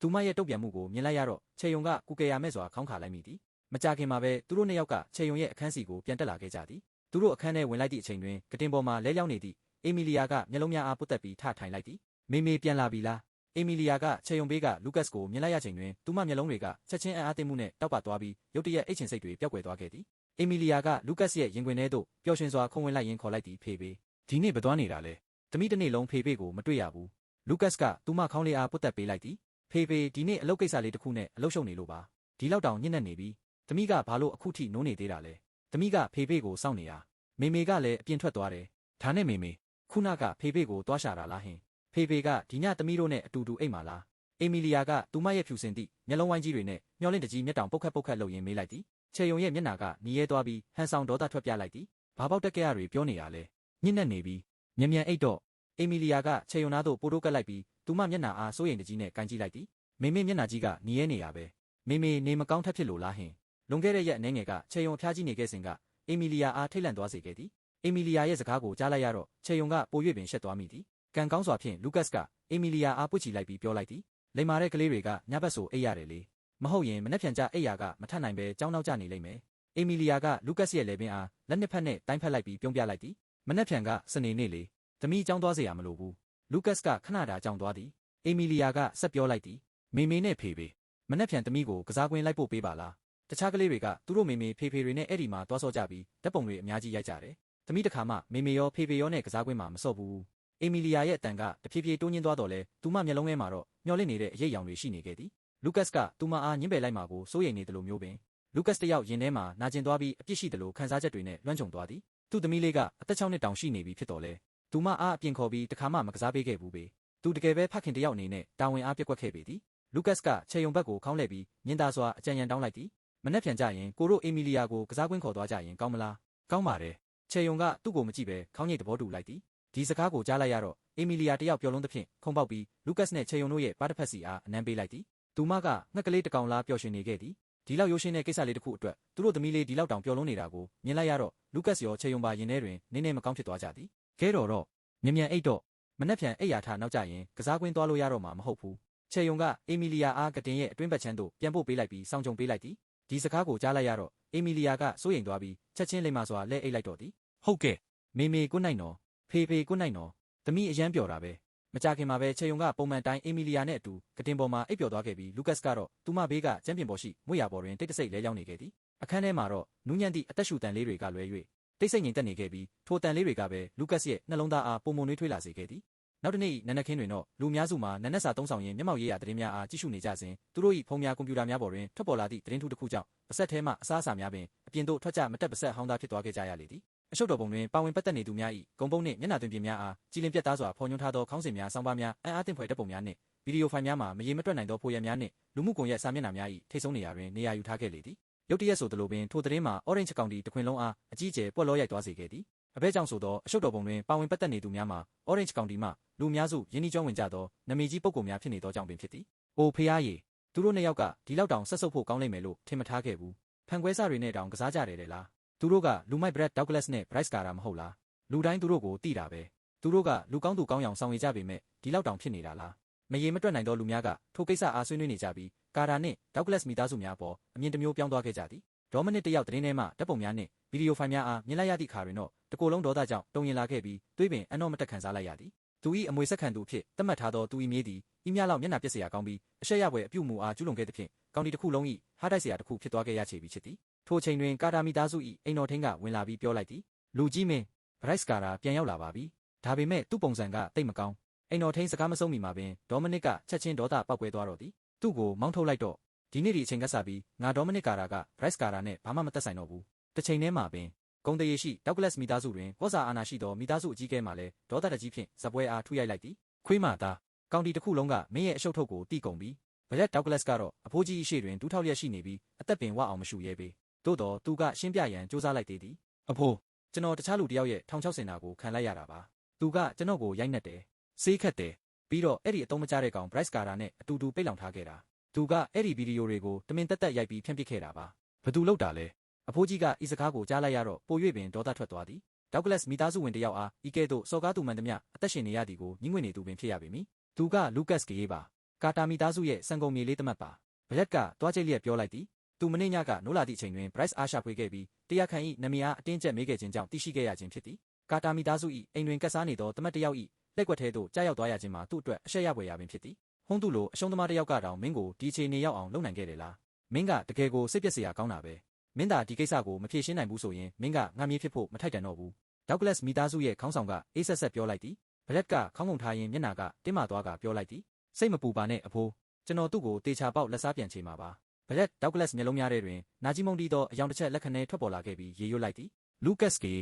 [SPEAKER 1] သူမရဲ့တုတ်ပြန်မှုကိုမြင်လိုက်ရတော့ချေယုံကကုကေယာမဲ့စွာခေါင်းခါလိုက်မိသည် မကြခင်မှာပဲသူတို့နှစ်ယောက်ကချေယုံရဲ့အခန်းစီကိုပြန်တက်လာခဲ့ကြသည်သူတို့အခန်းထဲဝင်လိုက်သည့်အချိန်တွင်ကတင်ပေါ်မှာလဲလျောင်းနေသည့်အေမီလီယာကမျက်လုံးများအားပုတ်တက်ပြီးထထိုင်လိုက်သည်မေမေပြန်လာပြီလားအေမီလီယာကချေယုံဘေးကလူကတ်ကိုမြင်လိုက်ရချိန်တွင်သူမမျက်လုံးတွေကချက်ချင်းအံ့အားသင့်မှုနဲ့တောက်ပသွားပြီးရုတ်တရက်အိတ်ချင်စိတ်တွေပျောက်ကွယ်သွားခဲ့သည်အေမီလီယာကလူကတ်ရဲ့ရင်ခွင်ထဲသို့ပျော်ရွှင်စွာခုံဝင်လိုက်ရင်းခေါ်လိုက်သည်ဖေဖေဒီနေ့ဘသွားနေတာလဲတမိတစ်နေ့လုံးဖေဖေကိုမတွေ့ရဘူးလူကတ်ကသူမခေါင်းလေးအားပုတ်တက်ပေးလိုက်သည်ဖေဖေဒီနေ့အလုပ်ကိစ္စလေးတစ်ခုနဲ့အလုပ်ရှုပ်နေလို့ပါဒီလောက်တောင်ညှင်းနေနေပြီ တမိကဘာလို့အခုထိနိုးနေသေးတာလဲတမိကဖေဖေကိုစောင့်နေတာမေမေကလည်းအပြင်ထွက်သွားတယ်ဒါနဲ့မေမေခုနကဖေဖေကိုတွားရှာတာလားဟင်ဖေဖေကဒီညသမီးတို့နဲ့အတူတူအိမ်မှာလားအေမီလီယာကသူမရဲ့ဖြူစင်သည့်မျက်လုံးဝိုင်းကြီးတွေနဲ့မျောလင့်တကြီးမျက်တောင်ပုတ်ခတ်ပုတ်ခတ်လုပ်ရင်းမေးလိုက်သည်ချေယုံရဲ့မျက်နှာကနီးရဲသွားပြီးဟန်ဆောင်ဒေါသထွက်ပြလိုက်သည်ဘာပေါက်တက်ကြရတွေပြောနေတာလဲညှင်းနဲ့နေပြီးမြန်မြန်အိတ်တော့အေမီလီယာကချေယုံနာသို့ပိုတိုးကပ်လိုက်ပြီးသူမမျက်နှာအားစိုးရိမ်တကြီးနဲ့ကန်ကြည့်လိုက်သည်မေမေမျက်နှာကြီးကနီးရဲနေရပဲမေမေနေမကောင်းထက်ဖြစ်လို့လားဟင် လွန်ခဲ့တဲ့ရက်အနေငယ်ကချေယုံအဖျားကြီးနေခဲ့စဉ်ကအေမီလီယာအားထိတ်လန့်သွားစေခဲ့သည်အေမီလီယာရဲ့စကားကိုကြားလိုက်ရတော့ချေယုံကပို၍ပင်ရှက်သွားမိသည်ကံကောင်းစွာဖြင့်လူကတ်ကအေမီလီယာအားပွချီလိုက်ပြီးပြောလိုက်သည်လိမ္မာတဲ့ကလေးတွေကညဘက်ဆိုအိပ်ရတယ်လေမဟုတ်ရင်မနှက်ဖြန်ကြအိပ်ရာကမထနိုင်ပဲကြောင်းနောက်ကျနေလိမ့်မယ်အေမီလီယာကလူကတ်ရဲ့လေပင်အားလက်နှစ်ဖက်နဲ့တိုင်းဖက်လိုက်ပြီးပြုံးပြလိုက်သည်မနှက်ဖြန်ကစနေနေ့လေသမီးကြောင်းသွားเสียရမလိုဘူးလူကတ်ကခဏတာကြောင်းသွားသည်အေမီလီယာကဆက်ပြောလိုက်သည်မေမေနဲ့ဖေဖေမနှက်ဖြန်သမီးကိုကစားကွင်းလိုက်ပို့ပေးပါလား တခြားကလေးတွေကသူတို့မေမေဖေဖေတွေနဲ့အဲ့ဒီမှာသွားဆော့ကြပြီးဓာတ်ပုံတွေအများကြီးရိုက်ကြတယ်သမီးတစ်ခါမှမေမေရောဖေဖေရောနဲ့ကစားကွင်းမှာမဆော့ဘူးအေမီလီယာရဲ့အတန်ကတဖြည်းဖြည်းတိုးညင်းသွားတော့လဲသူမမျက်လုံးထဲမှာတော့မျောလင့်နေတဲ့အရေးအယောင်တွေရှိနေခဲ့သည်လူကတ်ကသူမအားညှင်းပယ်လိုက်မှာကိုစိုးရိမ်နေတယ်လို့မျိုးပင်လူကတ်တယောက်ရင်ထဲမှာနာကျင်သွားပြီးအပြစ်ရှိတယ်လို့ခံစားချက်တွေနဲ့လွှမ်းခြုံသွားသည်သူ့သမီးလေးကအသက်6နှစ်တောင်ရှိနေပြီဖြစ်တော်လဲသူမအားအပြင်ခေါ်ပြီးတခါမှမကစားပေးခဲ့ဘူးပေသူတကယ်ပဲဖခင်တယောက်အနေနဲ့တာဝန်အားပြက်ကွက်ခဲ့ပေသည်လူကတ်ကခြေယုံဘက်ကိုခေါင်းလှည့်ပြီးညင်သာစွာအကြံဉာဏ်တောင်းလိုက်သည် မနှက်ပြန်ကြရင်ကိုတို့အေမီလီယာကိုကစားကွင်းခေါ်သွားကြရင်ကောင်းမလားကောင်းပါတယ်ခြေယုံကသူ့ကိုမကြည့်ပဲခေါင်းညိတ်သဘောတူလိုက်သည်ဒီစကားကိုကြားလိုက်ရတော့အေမီလီယာတယောက်ပျော်လုံးသဖြင့်ခုံပေါက်ပြီးလူကတ်နဲ့ခြေယုံတို့ရဲ့ပါးတစ်ဖက်စီအားအနမ်းပေးလိုက်သည်သူမကငှက်ကလေးတကောင်လားပျော်ရွှင်နေခဲ့သည်ဒီလောက်ရိုးရှင်းတဲ့ကိစ္စလေးတစ်ခုအတွက်သူတို့သမီးလေးဒီလောက်တောင်ပျော်လုံးနေတာကိုမြင်လိုက်ရတော့လူကတ်ရောခြေယုံပါရင်ထဲတွင်နင်းနေမကောင်းဖြစ်သွားကြသည်ကဲတော့တော့မြ мян အိတ်တော့မနှက်ပြန်အိတ်ရထားနောက်ကျရင်ကစားကွင်းသွားလို့ရတော့မှာမဟုတ်ဘူးခြေယုံကအေမီလီယာအားကတင်ရဲ့အတွင်းဘက်ချမ်းသို့ပြန်ပို့ပေးလိုက်ပြီးစောင့်ကြုံပေးလိုက်သည် ဒီစကားကိုကြားလိုက်ရတော့အေမီလီယာကစိုးရိမ်သွားပြီးချက်ချင်းလိမ္မာစွာလက်အိတ်လိုက်တော့သည်ဟုတ်ကဲ့မေမေကွနိုင်နော်ဖေဖေကွနိုင်နော်သမီးအရန်ပျော်တာပဲမကြခင်မှာပဲခြေယုံကပုံမှန်တိုင်းအေမီလီယာနဲ့အတူကတင်ပေါ်မှာအိပ်ပျော်သွားခဲ့ပြီးလူကတ်ကတော့သူမဘေးကကျမ်းပြင်ပေါ်ရှိမွေရပေါ်တွင်တိတ်တဆိတ်လဲရောက်နေခဲ့သည်အခန်းထဲမှာတော့နူးညံ့သည့်အသက်ရှူတန်လေးတွေကလွဲ၍တိတ်ဆိတ်ငြိမ်သက်နေခဲ့ပြီးထိုတန်လေးတွေကပဲလူကတ်ရဲ့နှလုံးသားအားပုံမွန်နှွေးထွေးလာစေခဲ့သည် နောက်တစ်နေ့နနက်ခင်းတွင်တော့လူများစုမှာနနက်စာသုံးဆောင်ရင်းမျက်မှောက်ရေးရာသတင်းများအားကြည့်ရှုနေကြစဉ်သူတို့၏ဖုန်းများကွန်ပျူတာများပေါ်တွင်ထွက်ပေါ်လာသည့်သတင်းထူးတစ်ခုကြောင့်ပါဆက်ထဲမှအစားအစာများပင်အပြင်သို့ထွက်ကြမတက်ပါဆက်ဟောင်းသားဖြစ်သွားခဲ့ကြရလေသည်အရှုပ်တော်ပုံတွင်ပါဝင်ပတ်သက်နေသူများ၏ဂုံပုံနှင့်မျက်နှာသွင်းပြင်များအားကြည်လင်ပြတ်သားစွာဖော်ညွှန်းထားသောခေါင်းစဉ်များဆောင်းပါးများအံ့အားသင့်ဖွယ်တပ်ပုံများနှင့်ဗီဒီယိုဖိုင်များမှာမရေမတွက်နိုင်သောဖိုရံများနှင့်လူမှုကွန်ရက်စာမျက်နှာများ၏ထိတ်ဆုံးနေရာတွင်နေရာယူထားခဲ့လေသည်ရုတ်တရက်ဆိုသလိုပင်ထိုသတင်းမှာ Orange ကောင်တီတခွင်လုံးအားအကြီးအကျယ်ပွက်လောရိုက်သွားစေခဲ့သည် အဘဲကြောင့်ဆိုသောအရှုပ်တော်ပုံတွင်ပါဝင်ပတ်သက်နေသူများမှာ Orange ကောင်တီမှလူအများစုယင်းနှီးကျွမ်းဝင်ကြသောနမည်ကြီးပုဂ္ဂိုလ်များဖြစ်နေသောကြောင့်ပင်ဖြစ်သည်။အိုဖျားရည်သူတို့နှစ်ယောက်ကဒီလောက်တောင်ဆက်ဆုပ်ဖို့ကောင်းလိမ့်မယ်လို့ထင်မထားခဲ့ဘူး။ဖန်ခွဲစားတွေနဲ့တောင်ကစားကြတယ်လေလား။သူတို့ကလူမိုက် Brad Douglas နဲ့ Bryce Carter မဟုတ်လား။လူတိုင်းသူတို့ကိုသိတာပဲ။သူတို့ကလူကောင်းသူကောင်းရောင်ဆောင်ရကြပေမဲ့ဒီလောက်တောင်ဖြစ်နေတာလား။မရေမတွက်နိုင်သောလူများကထိုကိစ္စအားဆွေးနွေးနေကြပြီးကာတာနှင့် Douglas မိသားစုများပေါ်အမြင်တစ်မျိုးပြောင်းသွားခဲ့ကြသည်။ ဒေါမနစ်တယောက်သတင်းထဲမှာဓာတ်ပုံများနဲ့ဗီဒီယိုဖိုင်များအားမြင်လိုက်ရသည့်အခါတွင်တော့တကူလုံးဒေါသကြောင့်တုံရင်လာခဲ့ပြီးတွေးပင်အနော့မတက်ခံစားလိုက်ရသည်သူ၏အမွေဆက်ခံသူဖြစ်သတ်မှတ်ထားသောသူ၏မြေးသည်ဤမြလောက်မျက်နှာပြစ်စရာကောင်းပြီးအရှက်ရပွဲအပြုမူအားကျူးလွန်ခဲ့သဖြင့်ကောင်းတီတစ်ခုလုံး၏ဟားတိုက်စရာတစ်ခုဖြစ်သွားခဲ့ရချေပြီးဖြစ်သည်ထိုချိန်တွင်ကာတာမီသားစု၏အိမ်တော်ထင်းကဝင်လာပြီးပြောလိုက်သည်လူကြီးမင်းဘရိုက်စကာရာပြန်ရောက်လာပါပြီဒါပေမဲ့သူ့ပုံစံကတိတ်မကောင်းအိမ်တော်ထင်းစကားမဆုံးမီမှာပင်ဒေါမနစ်ကချက်ချင်းဒေါသပောက်ကွဲသွားတော့သည်သူ့ကိုမောင်းထုတ်လိုက်တော့ ဒီနေ့ဒီအချိန်ကစပြီးငါဒေါမနစ်ကာရာကဘရိုက်စ်ကာရာနဲ့ဘာမှမသက်ဆိုင်တော့ဘူးတစ်ချိန်တည်းမှာပင်ဂုံတရေရှိဒေါက်ကလတ်မိသားစုတွင်ကောစာအာနာရှိသောမိသားစုအကြီးအကဲမှလည်းဒေါသတကြီးဖြင့်ဇပွဲအားထုရိုက်လိုက်သည်ခွေးမသားကောင်တီတစ်ခုလုံးကမင်းရဲ့အရှုပ်ထုတ်ကိုတီးကုန်ပြီးဘရက်ဒေါက်ကလတ်ကတော့အဖိုးကြီးအရှိတွင်ဒူးထောက်လျက်ရှိနေပြီးအသက်ပင်ဝအောင်မရှူရဲပေသို့တော်သူကရှင်းပြရန်စူးစမ်းလိုက်သေးသည်အဖိုးကျွန်တော်တခြားလူတစ်ယောက်ရဲ့ထောင်ချောက်စင်တာကိုခံလိုက်ရတာပါသူကကျွန်တော်ကိုရိုက်နှက်တယ်ဆေးခတ်တယ်ပြီးတော့အဲ့ဒီအတုံးမကျတဲ့ကောင် Bryce Carter နဲ့အတူတူပိတ်လောင်ထားခဲ့တာ သူကအဲ့ဒီဗီဒီယိုတွေကိုတမင်တက်တက်ရိုက်ပြီးဖြန့်ပစ်ခဲ့တာပါဘသူလောက်တာလဲအဖိုးကြီးကဤစကားကိုကြားလိုက်ရတော့ပို၍ပင်ဒေါသထွက်သွားသည်ဒေါက်ကလတ်မိသားစုဝင်တယောက်အားဤကဲ့သို့စော်ကားသူမှန်သမျှအသက်ရှင်နေရသည်ကိုညှိငွေ့နေသူပင်ဖြစ်ရပေမည်သူကလူကတ်စ်ကေးပါကာတာမိသားစုရဲ့စံကုန်မြေလေးတမတ်ပါဘရက်ကတွားချိတ်လျက်ပြောလိုက်သည်သူမနေ့ညကနိုးလာသည့်အချိန်တွင် Bryce အားရှာဖွေခဲ့ပြီးတရားခံ၏နမီအားအတင်းကျပ်မေးခဲ့ခြင်းကြောင့်သိရှိခဲ့ရခြင်းဖြစ်သည်ကာတာမိသားစု၏အိမ်တွင်ကတ်စားနေသောတမတ်တယောက်၏လက်ကွက်ထဲသို့ကြားရောက်သွားရခြင်းမှာသူ့အတွက်အရှက်ရပွေရပင်ဖြစ်သည် ဟုံးသူလိုအရှုံးသမားတယောက်ကတောင်မင်းကိုဒီအခြေအနေရောက်အောင်လုပ်နိုင်ခဲ့တယ်လားမင်းကတကယ်ကိုစိတ်ပျက်စရာကောင်းတာပဲမင်းသာဒီကိစ္စကိုမဖြေရှင်းနိုင်ဘူးဆိုရင်မင်းကငါမြေးဖြစ်ဖို့မထိုက်တန်တော့ဘူးဒေါက်ကလတ်မိသားစုရဲ့ခေါင်းဆောင်ကအေးဆက်ဆက်ပြောလိုက်သည်ဘရက်ကခေါင်းငုံထားရင်မျက်နှာကတင်းမာသွားကပြောလိုက်သည်စိတ်မပူပါနဲ့အဖိုးကျွန်တော်သူ့ကိုတေချာပေါက်လက်စားပြန်ချေမှာပါဘရက်ဒေါက်ကလတ်မျက်လုံးများထဲတွင်နာကြီးမုံတီသောအယောင်တစ်ချက်လက်ခနဲထွက်ပေါ်လာခဲ့ပြီးရေရွတ်လိုက်သည်လူကတ်စ်ကေ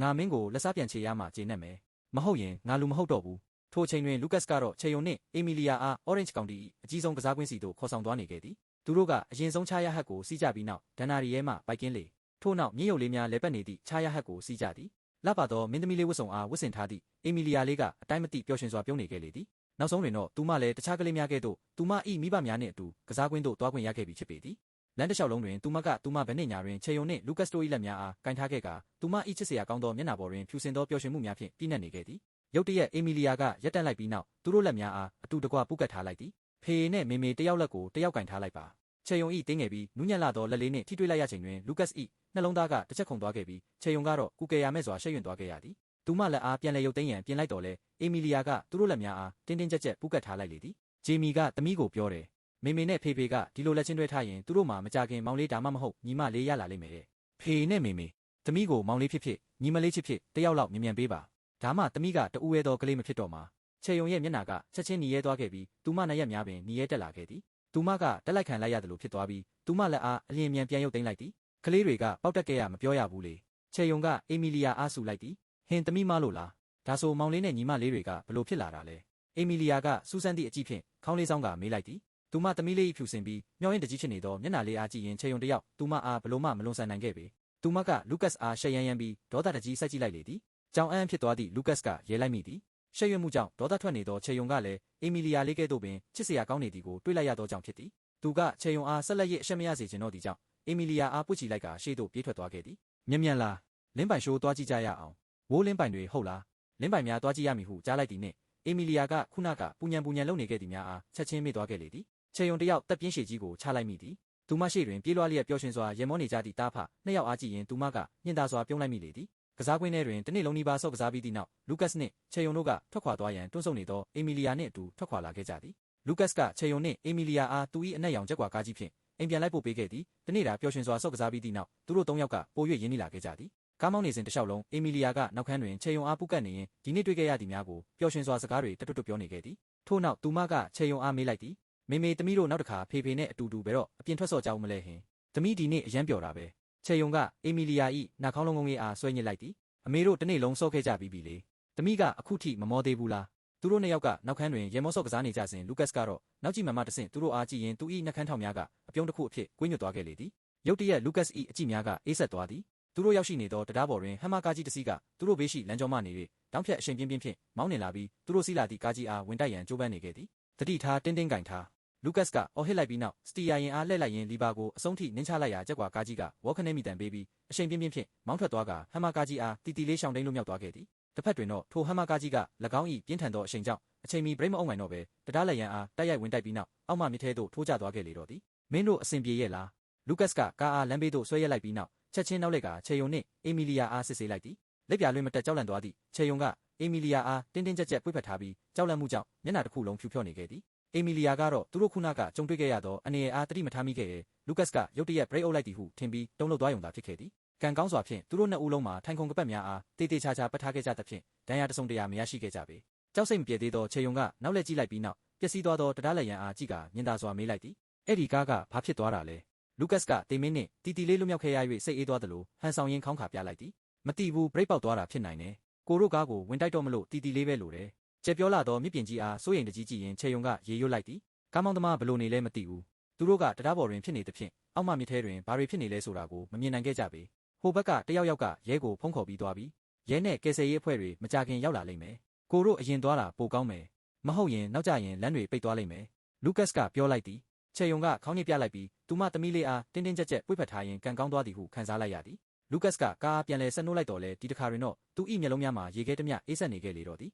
[SPEAKER 1] ငါမင်းကိုလက်စားပြန်ချေရမှကျေနပ်မယ်မဟုတ်ရင်ငါလူမဟုတ်တော့ဘူး ထိုအချိန်တွင်လူကတ်စ်ကတော့ချေယုံနှင့်အေမီလီယာအား Orange County ၏အကြီးဆုံးကစားကွင်းစီသို့ခေါ်ဆောင်သွားနေခဲ့သည်သူတို့ကအရင်ဆုံးချားရဟတ်ကိုစီးကြပြီးနောက်ဒန်နာရီရဲမှပိုက်ကင်းလေထို့နောက်မြေရုပ်လေးများလဲပတ်နေသည့်ချားရဟတ်ကိုစီးကြသည်လပ်ပါသောမင်းသမီးလေးဝတ်စုံအားဝတ်ဆင်ထားသည့်အေမီလီယာလေးကအတိုင်းမသိပျော်ရွှင်စွာပြုံးနေခဲ့လေသည်နောက်ဆုံးတွင်တော့သူမလည်းတခြားကလေးများကဲ့သို့သူမ၏မိဘများနှင့်အတူကစားကွင်းသို့သွားခွင့်ရခဲ့ပြီဖြစ်ပေသည်လမ်းတစ်လျှောက်လုံးတွင်သူမကသူမဘယ်နှင့်ညာတွင်ခြေယုံနှင့်လူကတ်စတို၏လက်များအားကင်ထားခဲ့ကာသူမ၏ချစ်စရာကောင်းသောမျက်နှာပေါ်တွင်ဖြူစင်သောပျော်ရွှင်မှုများဖြင့်ပြည့်နှက်နေခဲ့သည် ရုတ်တရက်အေမီလီယာကရက်တက်လိုက်ပြီးနောက်သူတို့လက်များအားအတူတကွပူကတ်ထားလိုက်သည်ဖေနှင့်မေမေတယောက်လက်ကိုတယောက်ကင်ထားလိုက်ပါခြေယုံဤတင်းငယ်ပြီးနူးညံ့လာသောလက်လေးနှင့်ထိတွေ့လိုက်ရချိန်တွင်လူကတ်ဤနှလုံးသားကတစ်ချက်ခုန်သွားခဲ့ပြီးခြေယုံကတော့ကုကေယာမဲ့စွာရှက်ရွံ့သွားခဲ့ရသည်သူမလက်အားပြန်လဲရုပ်သိမ်းရန်ပြင်လိုက်တော်လဲအေမီလီယာကသူတို့လက်များအားတင်းတင်းကြပ်ကြပ်ပူကတ်ထားလိုက်လေသည်ဂျေမီကသမီးကိုပြောတယ်မေမေနဲ့ဖေဖေကဒီလိုလက်ချင်းတွဲထားရင်သူတို့မှမကြခင်မောင်လေးဒါမှမဟုတ်ညီမလေးရလာလိမ့်မယ်ဖေနဲ့မေမေသမီးကိုမောင်လေးဖြစ်ဖြစ်ညီမလေးချစ်ဖြစ်တယောက်လောက်မြင်မြန်ပေးပါ ဒါမှတမိကတူဝဲသောကလေးမဖြစ်တော့မှာချေယုံရဲ့မျက်နှာကချက်ချင်းညီရဲသွားခဲ့ပြီးသူမနဲ့ရက်များပင်ညီရဲတက်လာခဲ့သည်သူမကတက်လိုက်ခံလိုက်ရတယ်လို့ဖြစ်သွားပြီးသူမလက်အားအလျင်မြန်ပြန်ရုပ်သိမ်းလိုက်သည်ကလေးတွေကပေါက်တက်ခဲ့ရမပြောရဘူးလေချေယုံကအေမီလီယာအားစုလိုက်သည်ဟင်တမိမလို့လားဒါဆိုမောင်လေးနဲ့ညီမလေးတွေကဘလို့ဖြစ်လာတာလဲအေမီလီယာကစူးစမ်းသည့်အကြည့်ဖြင့်ခေါင်းလေးဆောင်ကမေးလိုက်သည်သူမတမိလေးဖြူစင်ပြီးမျောရင်းတကြီးဖြစ်နေသောမျက်နှာလေးအားကြည့်ရင်ချေယုံတယောက်သူမအားဘလို့မှမလွန်ဆန်နိုင်ခဲ့ပေသူမကလူကတ်စ်အားရှက်ရမ်းရမ်းပြီးဒေါသတကြီးစိုက်ကြည့်လိုက်လေသည် ကြောင်အန်းဖြစ်သွားသည့်လူကတ်စ်ကရဲလိုက်မိသည်ရှက်ရွံ့မှုကြောင့်ဒေါသထွက်နေသောချေယုံကလည်းအီမီလီယာလေးကဲ့သို့ပင်ချစ်စရာကောင်းနေသည်ကိုတွေးလိုက်ရသောကြောင့်ဖြစ်သည်သူကချေယုံအားဆက်လက်ရအရှက်မရစေချင်တော့သည်ကြောင့်အီမီလီယာအားပွချီလိုက်ကာရှေ့သို့ပြေးထွက်သွားခဲ့သည်မြင်မြန်လာလင်းပိုင်ရှိုးသွားကြည့်ကြရအောင်ဝိုးလင်းပိုင်တွေဟုတ်လားလင်းပိုင်များသွားကြည့်ရမည်ဟုကြားလိုက်သည်နှင့်အီမီလီယာကခုနကပူညံပူညံလုပ်နေခဲ့သည်များအားချက်ချင်းမေ့သွားခဲ့လေသည်ချေယုံတယောက်တက်ပြင်းရှည်ကြီးကိုချလိုက်မိသည်သူမရှိတွင်ပြေးလွှားလျက်ပျော်ရွှင်စွာရေမောနေကြသည့်တားဖနှစ်ယောက်အားကြည့်ရင်သူမကညင်သာစွာပြုံးလိုက်မိလေသည် ကစားကွင်းထဲတွင်တနေ့လုံးနီးပါးဆော့ကစားပြီးသည့်နောက်လူကတ်နှင့်ခြေယုံတို့ကထွက်ခွာသွားရန်တွန်းဆုတ်နေသောအေမီလီယာနှင့်အတူထွက်ခွာလာခဲ့ကြသည်လူကတ်ကခြေယုံနှင့်အေမီလီယာအားသူ၏အနက်ရောင်ချက်ကွာကားကြီးဖြင့်အိမ်ပြန်လိုက်ပို့ပေးခဲ့သည်တနေ့တာပျော်ရွှင်စွာဆော့ကစားပြီးသည့်နောက်သူတို့သုံးယောက်ကပို၍ရင်းနှီးလာခဲ့ကြသည်ကားမောင်းနေစဉ်တစ်လျှောက်လုံးအေမီလီယာကနောက်ခန်းတွင်ခြေယုံအားပူကတ်နေရင်ဒီနေ့တွေ့ခဲ့ရသည်များကိုပျော်ရွှင်စွာစကားတွေတတွတ်တွတ်ပြောနေခဲ့သည်ထို့နောက်သူမကခြေယုံအားမေးလိုက်သည်မေမေသမီးတို့နောက်တစ်ခါဖေဖေနဲ့အတူတူပဲတော့အပြင်ထွက်ဆော့ကြောင်းမလဲဟင်သမီးဒီနေ့အရန်ပျော်တာပဲ ခြေယုံကအေမီလီယာ၏နှာခေါင်းလုံးငုံကြီးအားဆွဲညစ်လိုက်သည်အမေတို့တနေ့လုံးဆော့ခဲ့ကြပြီးပြီလေသမီးကအခုထိမမောသေးဘူးလားသူတို့နှစ်ယောက်ကနောက်ခန်းတွင်ရေမောဆော့ကစားနေကြစဉ်လူကတ်ကတော့နောက်ကြည့်မှမှတဆင့်သူတို့အားကြည့်ရင်သူ၏နှာခမ်းထောင်များကအပြုံးတစ်ခုအဖြစ်ကွင်းညွတ်သွားခဲ့လေသည်ရုတ်တရက်လူကတ်၏အကြည့်များကအေးဆက်သွားသည်သူတို့ရောက်ရှိနေသောတရားပေါ်တွင်ဟမ်မာကားကြီးတစ်စီးကသူတို့ဘေးရှိလမ်းကြောမှနေ၍တောင်းဖြတ်အရှင်ပြင်းပြင်းဖြင့်မောင်းနှင်လာပြီးသူတို့စီးလာသည့်ကားကြီးအားဝင်တိုက်ရန်ကြိုးပမ်းနေခဲ့သည်တတိထားတင်းတင်းကင်ထား လူကတ်ကအော်ဟစ်လိုက်ပြီးနောက်စတီယာရင်အားလှည့်လိုက်ရင်းလီဘာကိုအဆုံးထိနင်းချလိုက်ရာကြက်ကွာကားကြီးကဝေါခနဲမိတန်ပေးပြီးအရှိန်ပြင်းပြင်းဖြင့်မောင်းထွက်သွားကဟမ်မာကားကြီးအားတီတီလေးရှောင်တိန်လို့မြောက်သွားခဲ့သည်တစ်ဖက်တွင်တော့ထိုဟမ်မာကားကြီးက၎င်း၏ပြင်းထန်သောအရှိန်ကြောင့်အချိန်မီဘရိတ်မအုံနိုင်တော့ပဲတရားလက်ရန်အားတိုက်ရိုက်ဝင်တိုက်ပြီးနောက်အောက်မှမြစ်ထဲသို့ထိုးကျသွားခဲ့လေတော့သည်မင်းတို့အစဉ်ပြေရဲ့လားလူကတ်ကကားအားလမ်းဘေးသို့ဆွဲရက်လိုက်ပြီးနောက်ချက်ချင်းနောက်လက်ကခြေယုံနှင့်အေမီလီယာအားစစ်ဆေးလိုက်သည်လက်ပြလွင်မတက်ကြောက်လန့်သွားသည့်ခြေယုံကအေမီလီယာအားတင်းတင်းကြပ်ကြပ်ပွေ့ဖက်ထားပြီးကြောက်လန့်မှုကြောင့်မျက်နှာတစ်ခုလုံးဖြူဖြော့နေခဲ့သည် အေမီလီယာကတော့သူတို့ခုနကကြုံတွေ့ခဲ့ရသောအနေအားတတိမထားမိခဲ့ရဲ့လူကတ်ကရုတ်တရက်ဘရိတ်အုပ်လိုက်သည်ဟုထင်ပြီးတုံ့လောက်သွားယုံသာဖြစ်ခဲ့သည်ကံကောင်းစွာဖြင့်သူတို့နှစ်ဦးလုံးမှာထိုင်ခုံကပတ်များအားတေးသေးချာချာပတ်ထားခဲ့ကြသဖြင့်ဒဏ်ရာတစုံတရာမရရှိခဲ့ကြပေကြောက်စိတ်မပြေသေးသောခြေယုံကနောက်လက်ကြည့်လိုက်ပြီးနောက်ပျက်စီးသွားသောတရားလက်ရန်အားကြည့်ကာမြင်သာစွာမေးလိုက်သည်အဲ့ဒီကားကဘာဖြစ်သွားတာလဲလူကတ်ကတေမင်းနှင့်တီတီလေးလွတ်မြောက်ခဲ့ရ၍စိတ်အေးသွားသလိုဟန်ဆောင်ရင်ခေါင်းခါပြလိုက်သည်မတီဘူးဘရိတ်ပေါက်သွားတာဖြစ်နိုင်တယ်ကိုတို့ကားကိုဝင်တိုက်တော့မလို့တီတီလေးပဲလိုတယ် ကျက်ပြောလာသောမြစ်ပြင်ကြီးအားစိုးရိမ်တကြီးကြည့်ရင်ခြေယုံကရေရွတ်လိုက်သည်ကားမောင်းသမားဘလို့နေလဲမသိဘူးသူတို့ကတရားပေါ်တွင်ဖြစ်နေသဖြင့်အောက်မှမြစ်ထဲတွင်ဘာတွေဖြစ်နေလဲဆိုတာကိုမမြင်နိုင်ခဲ့ကြပေဟိုဘက်ကတယောက်ယောက်ကရဲကိုဖုံးခေါ်ပြီးသွားပြီးရဲနဲ့ကယ်ဆယ်ရေးအဖွဲ့တွေမကြခင်ရောက်လာလိမ့်မယ်ကိုတို့အရင်သွားတာပိုကောင်းမယ်မဟုတ်ရင်နောက်ကျရင်လမ်းတွေပိတ်သွားလိမ့်မယ်လူကတ်ကပြောလိုက်သည်ခြေယုံကခေါင်းညစ်ပြလိုက်ပြီးသူမသမီးလေးအားတင်းတင်းကြပ်ကြပ်ပွေ့ဖက်ထားရင်ကန်ကောင်းသွားသည်ဟုခံစားလိုက်ရသည်လူကတ်ကကားပြန်လဲဆက်နှိုးလိုက်တော်လဲဒီတစ်ခါတွင်တော့သူ့ဤမျက်လုံးများမှာရေခဲတမျှအေးဆက်နေခဲ့လေတော့သည်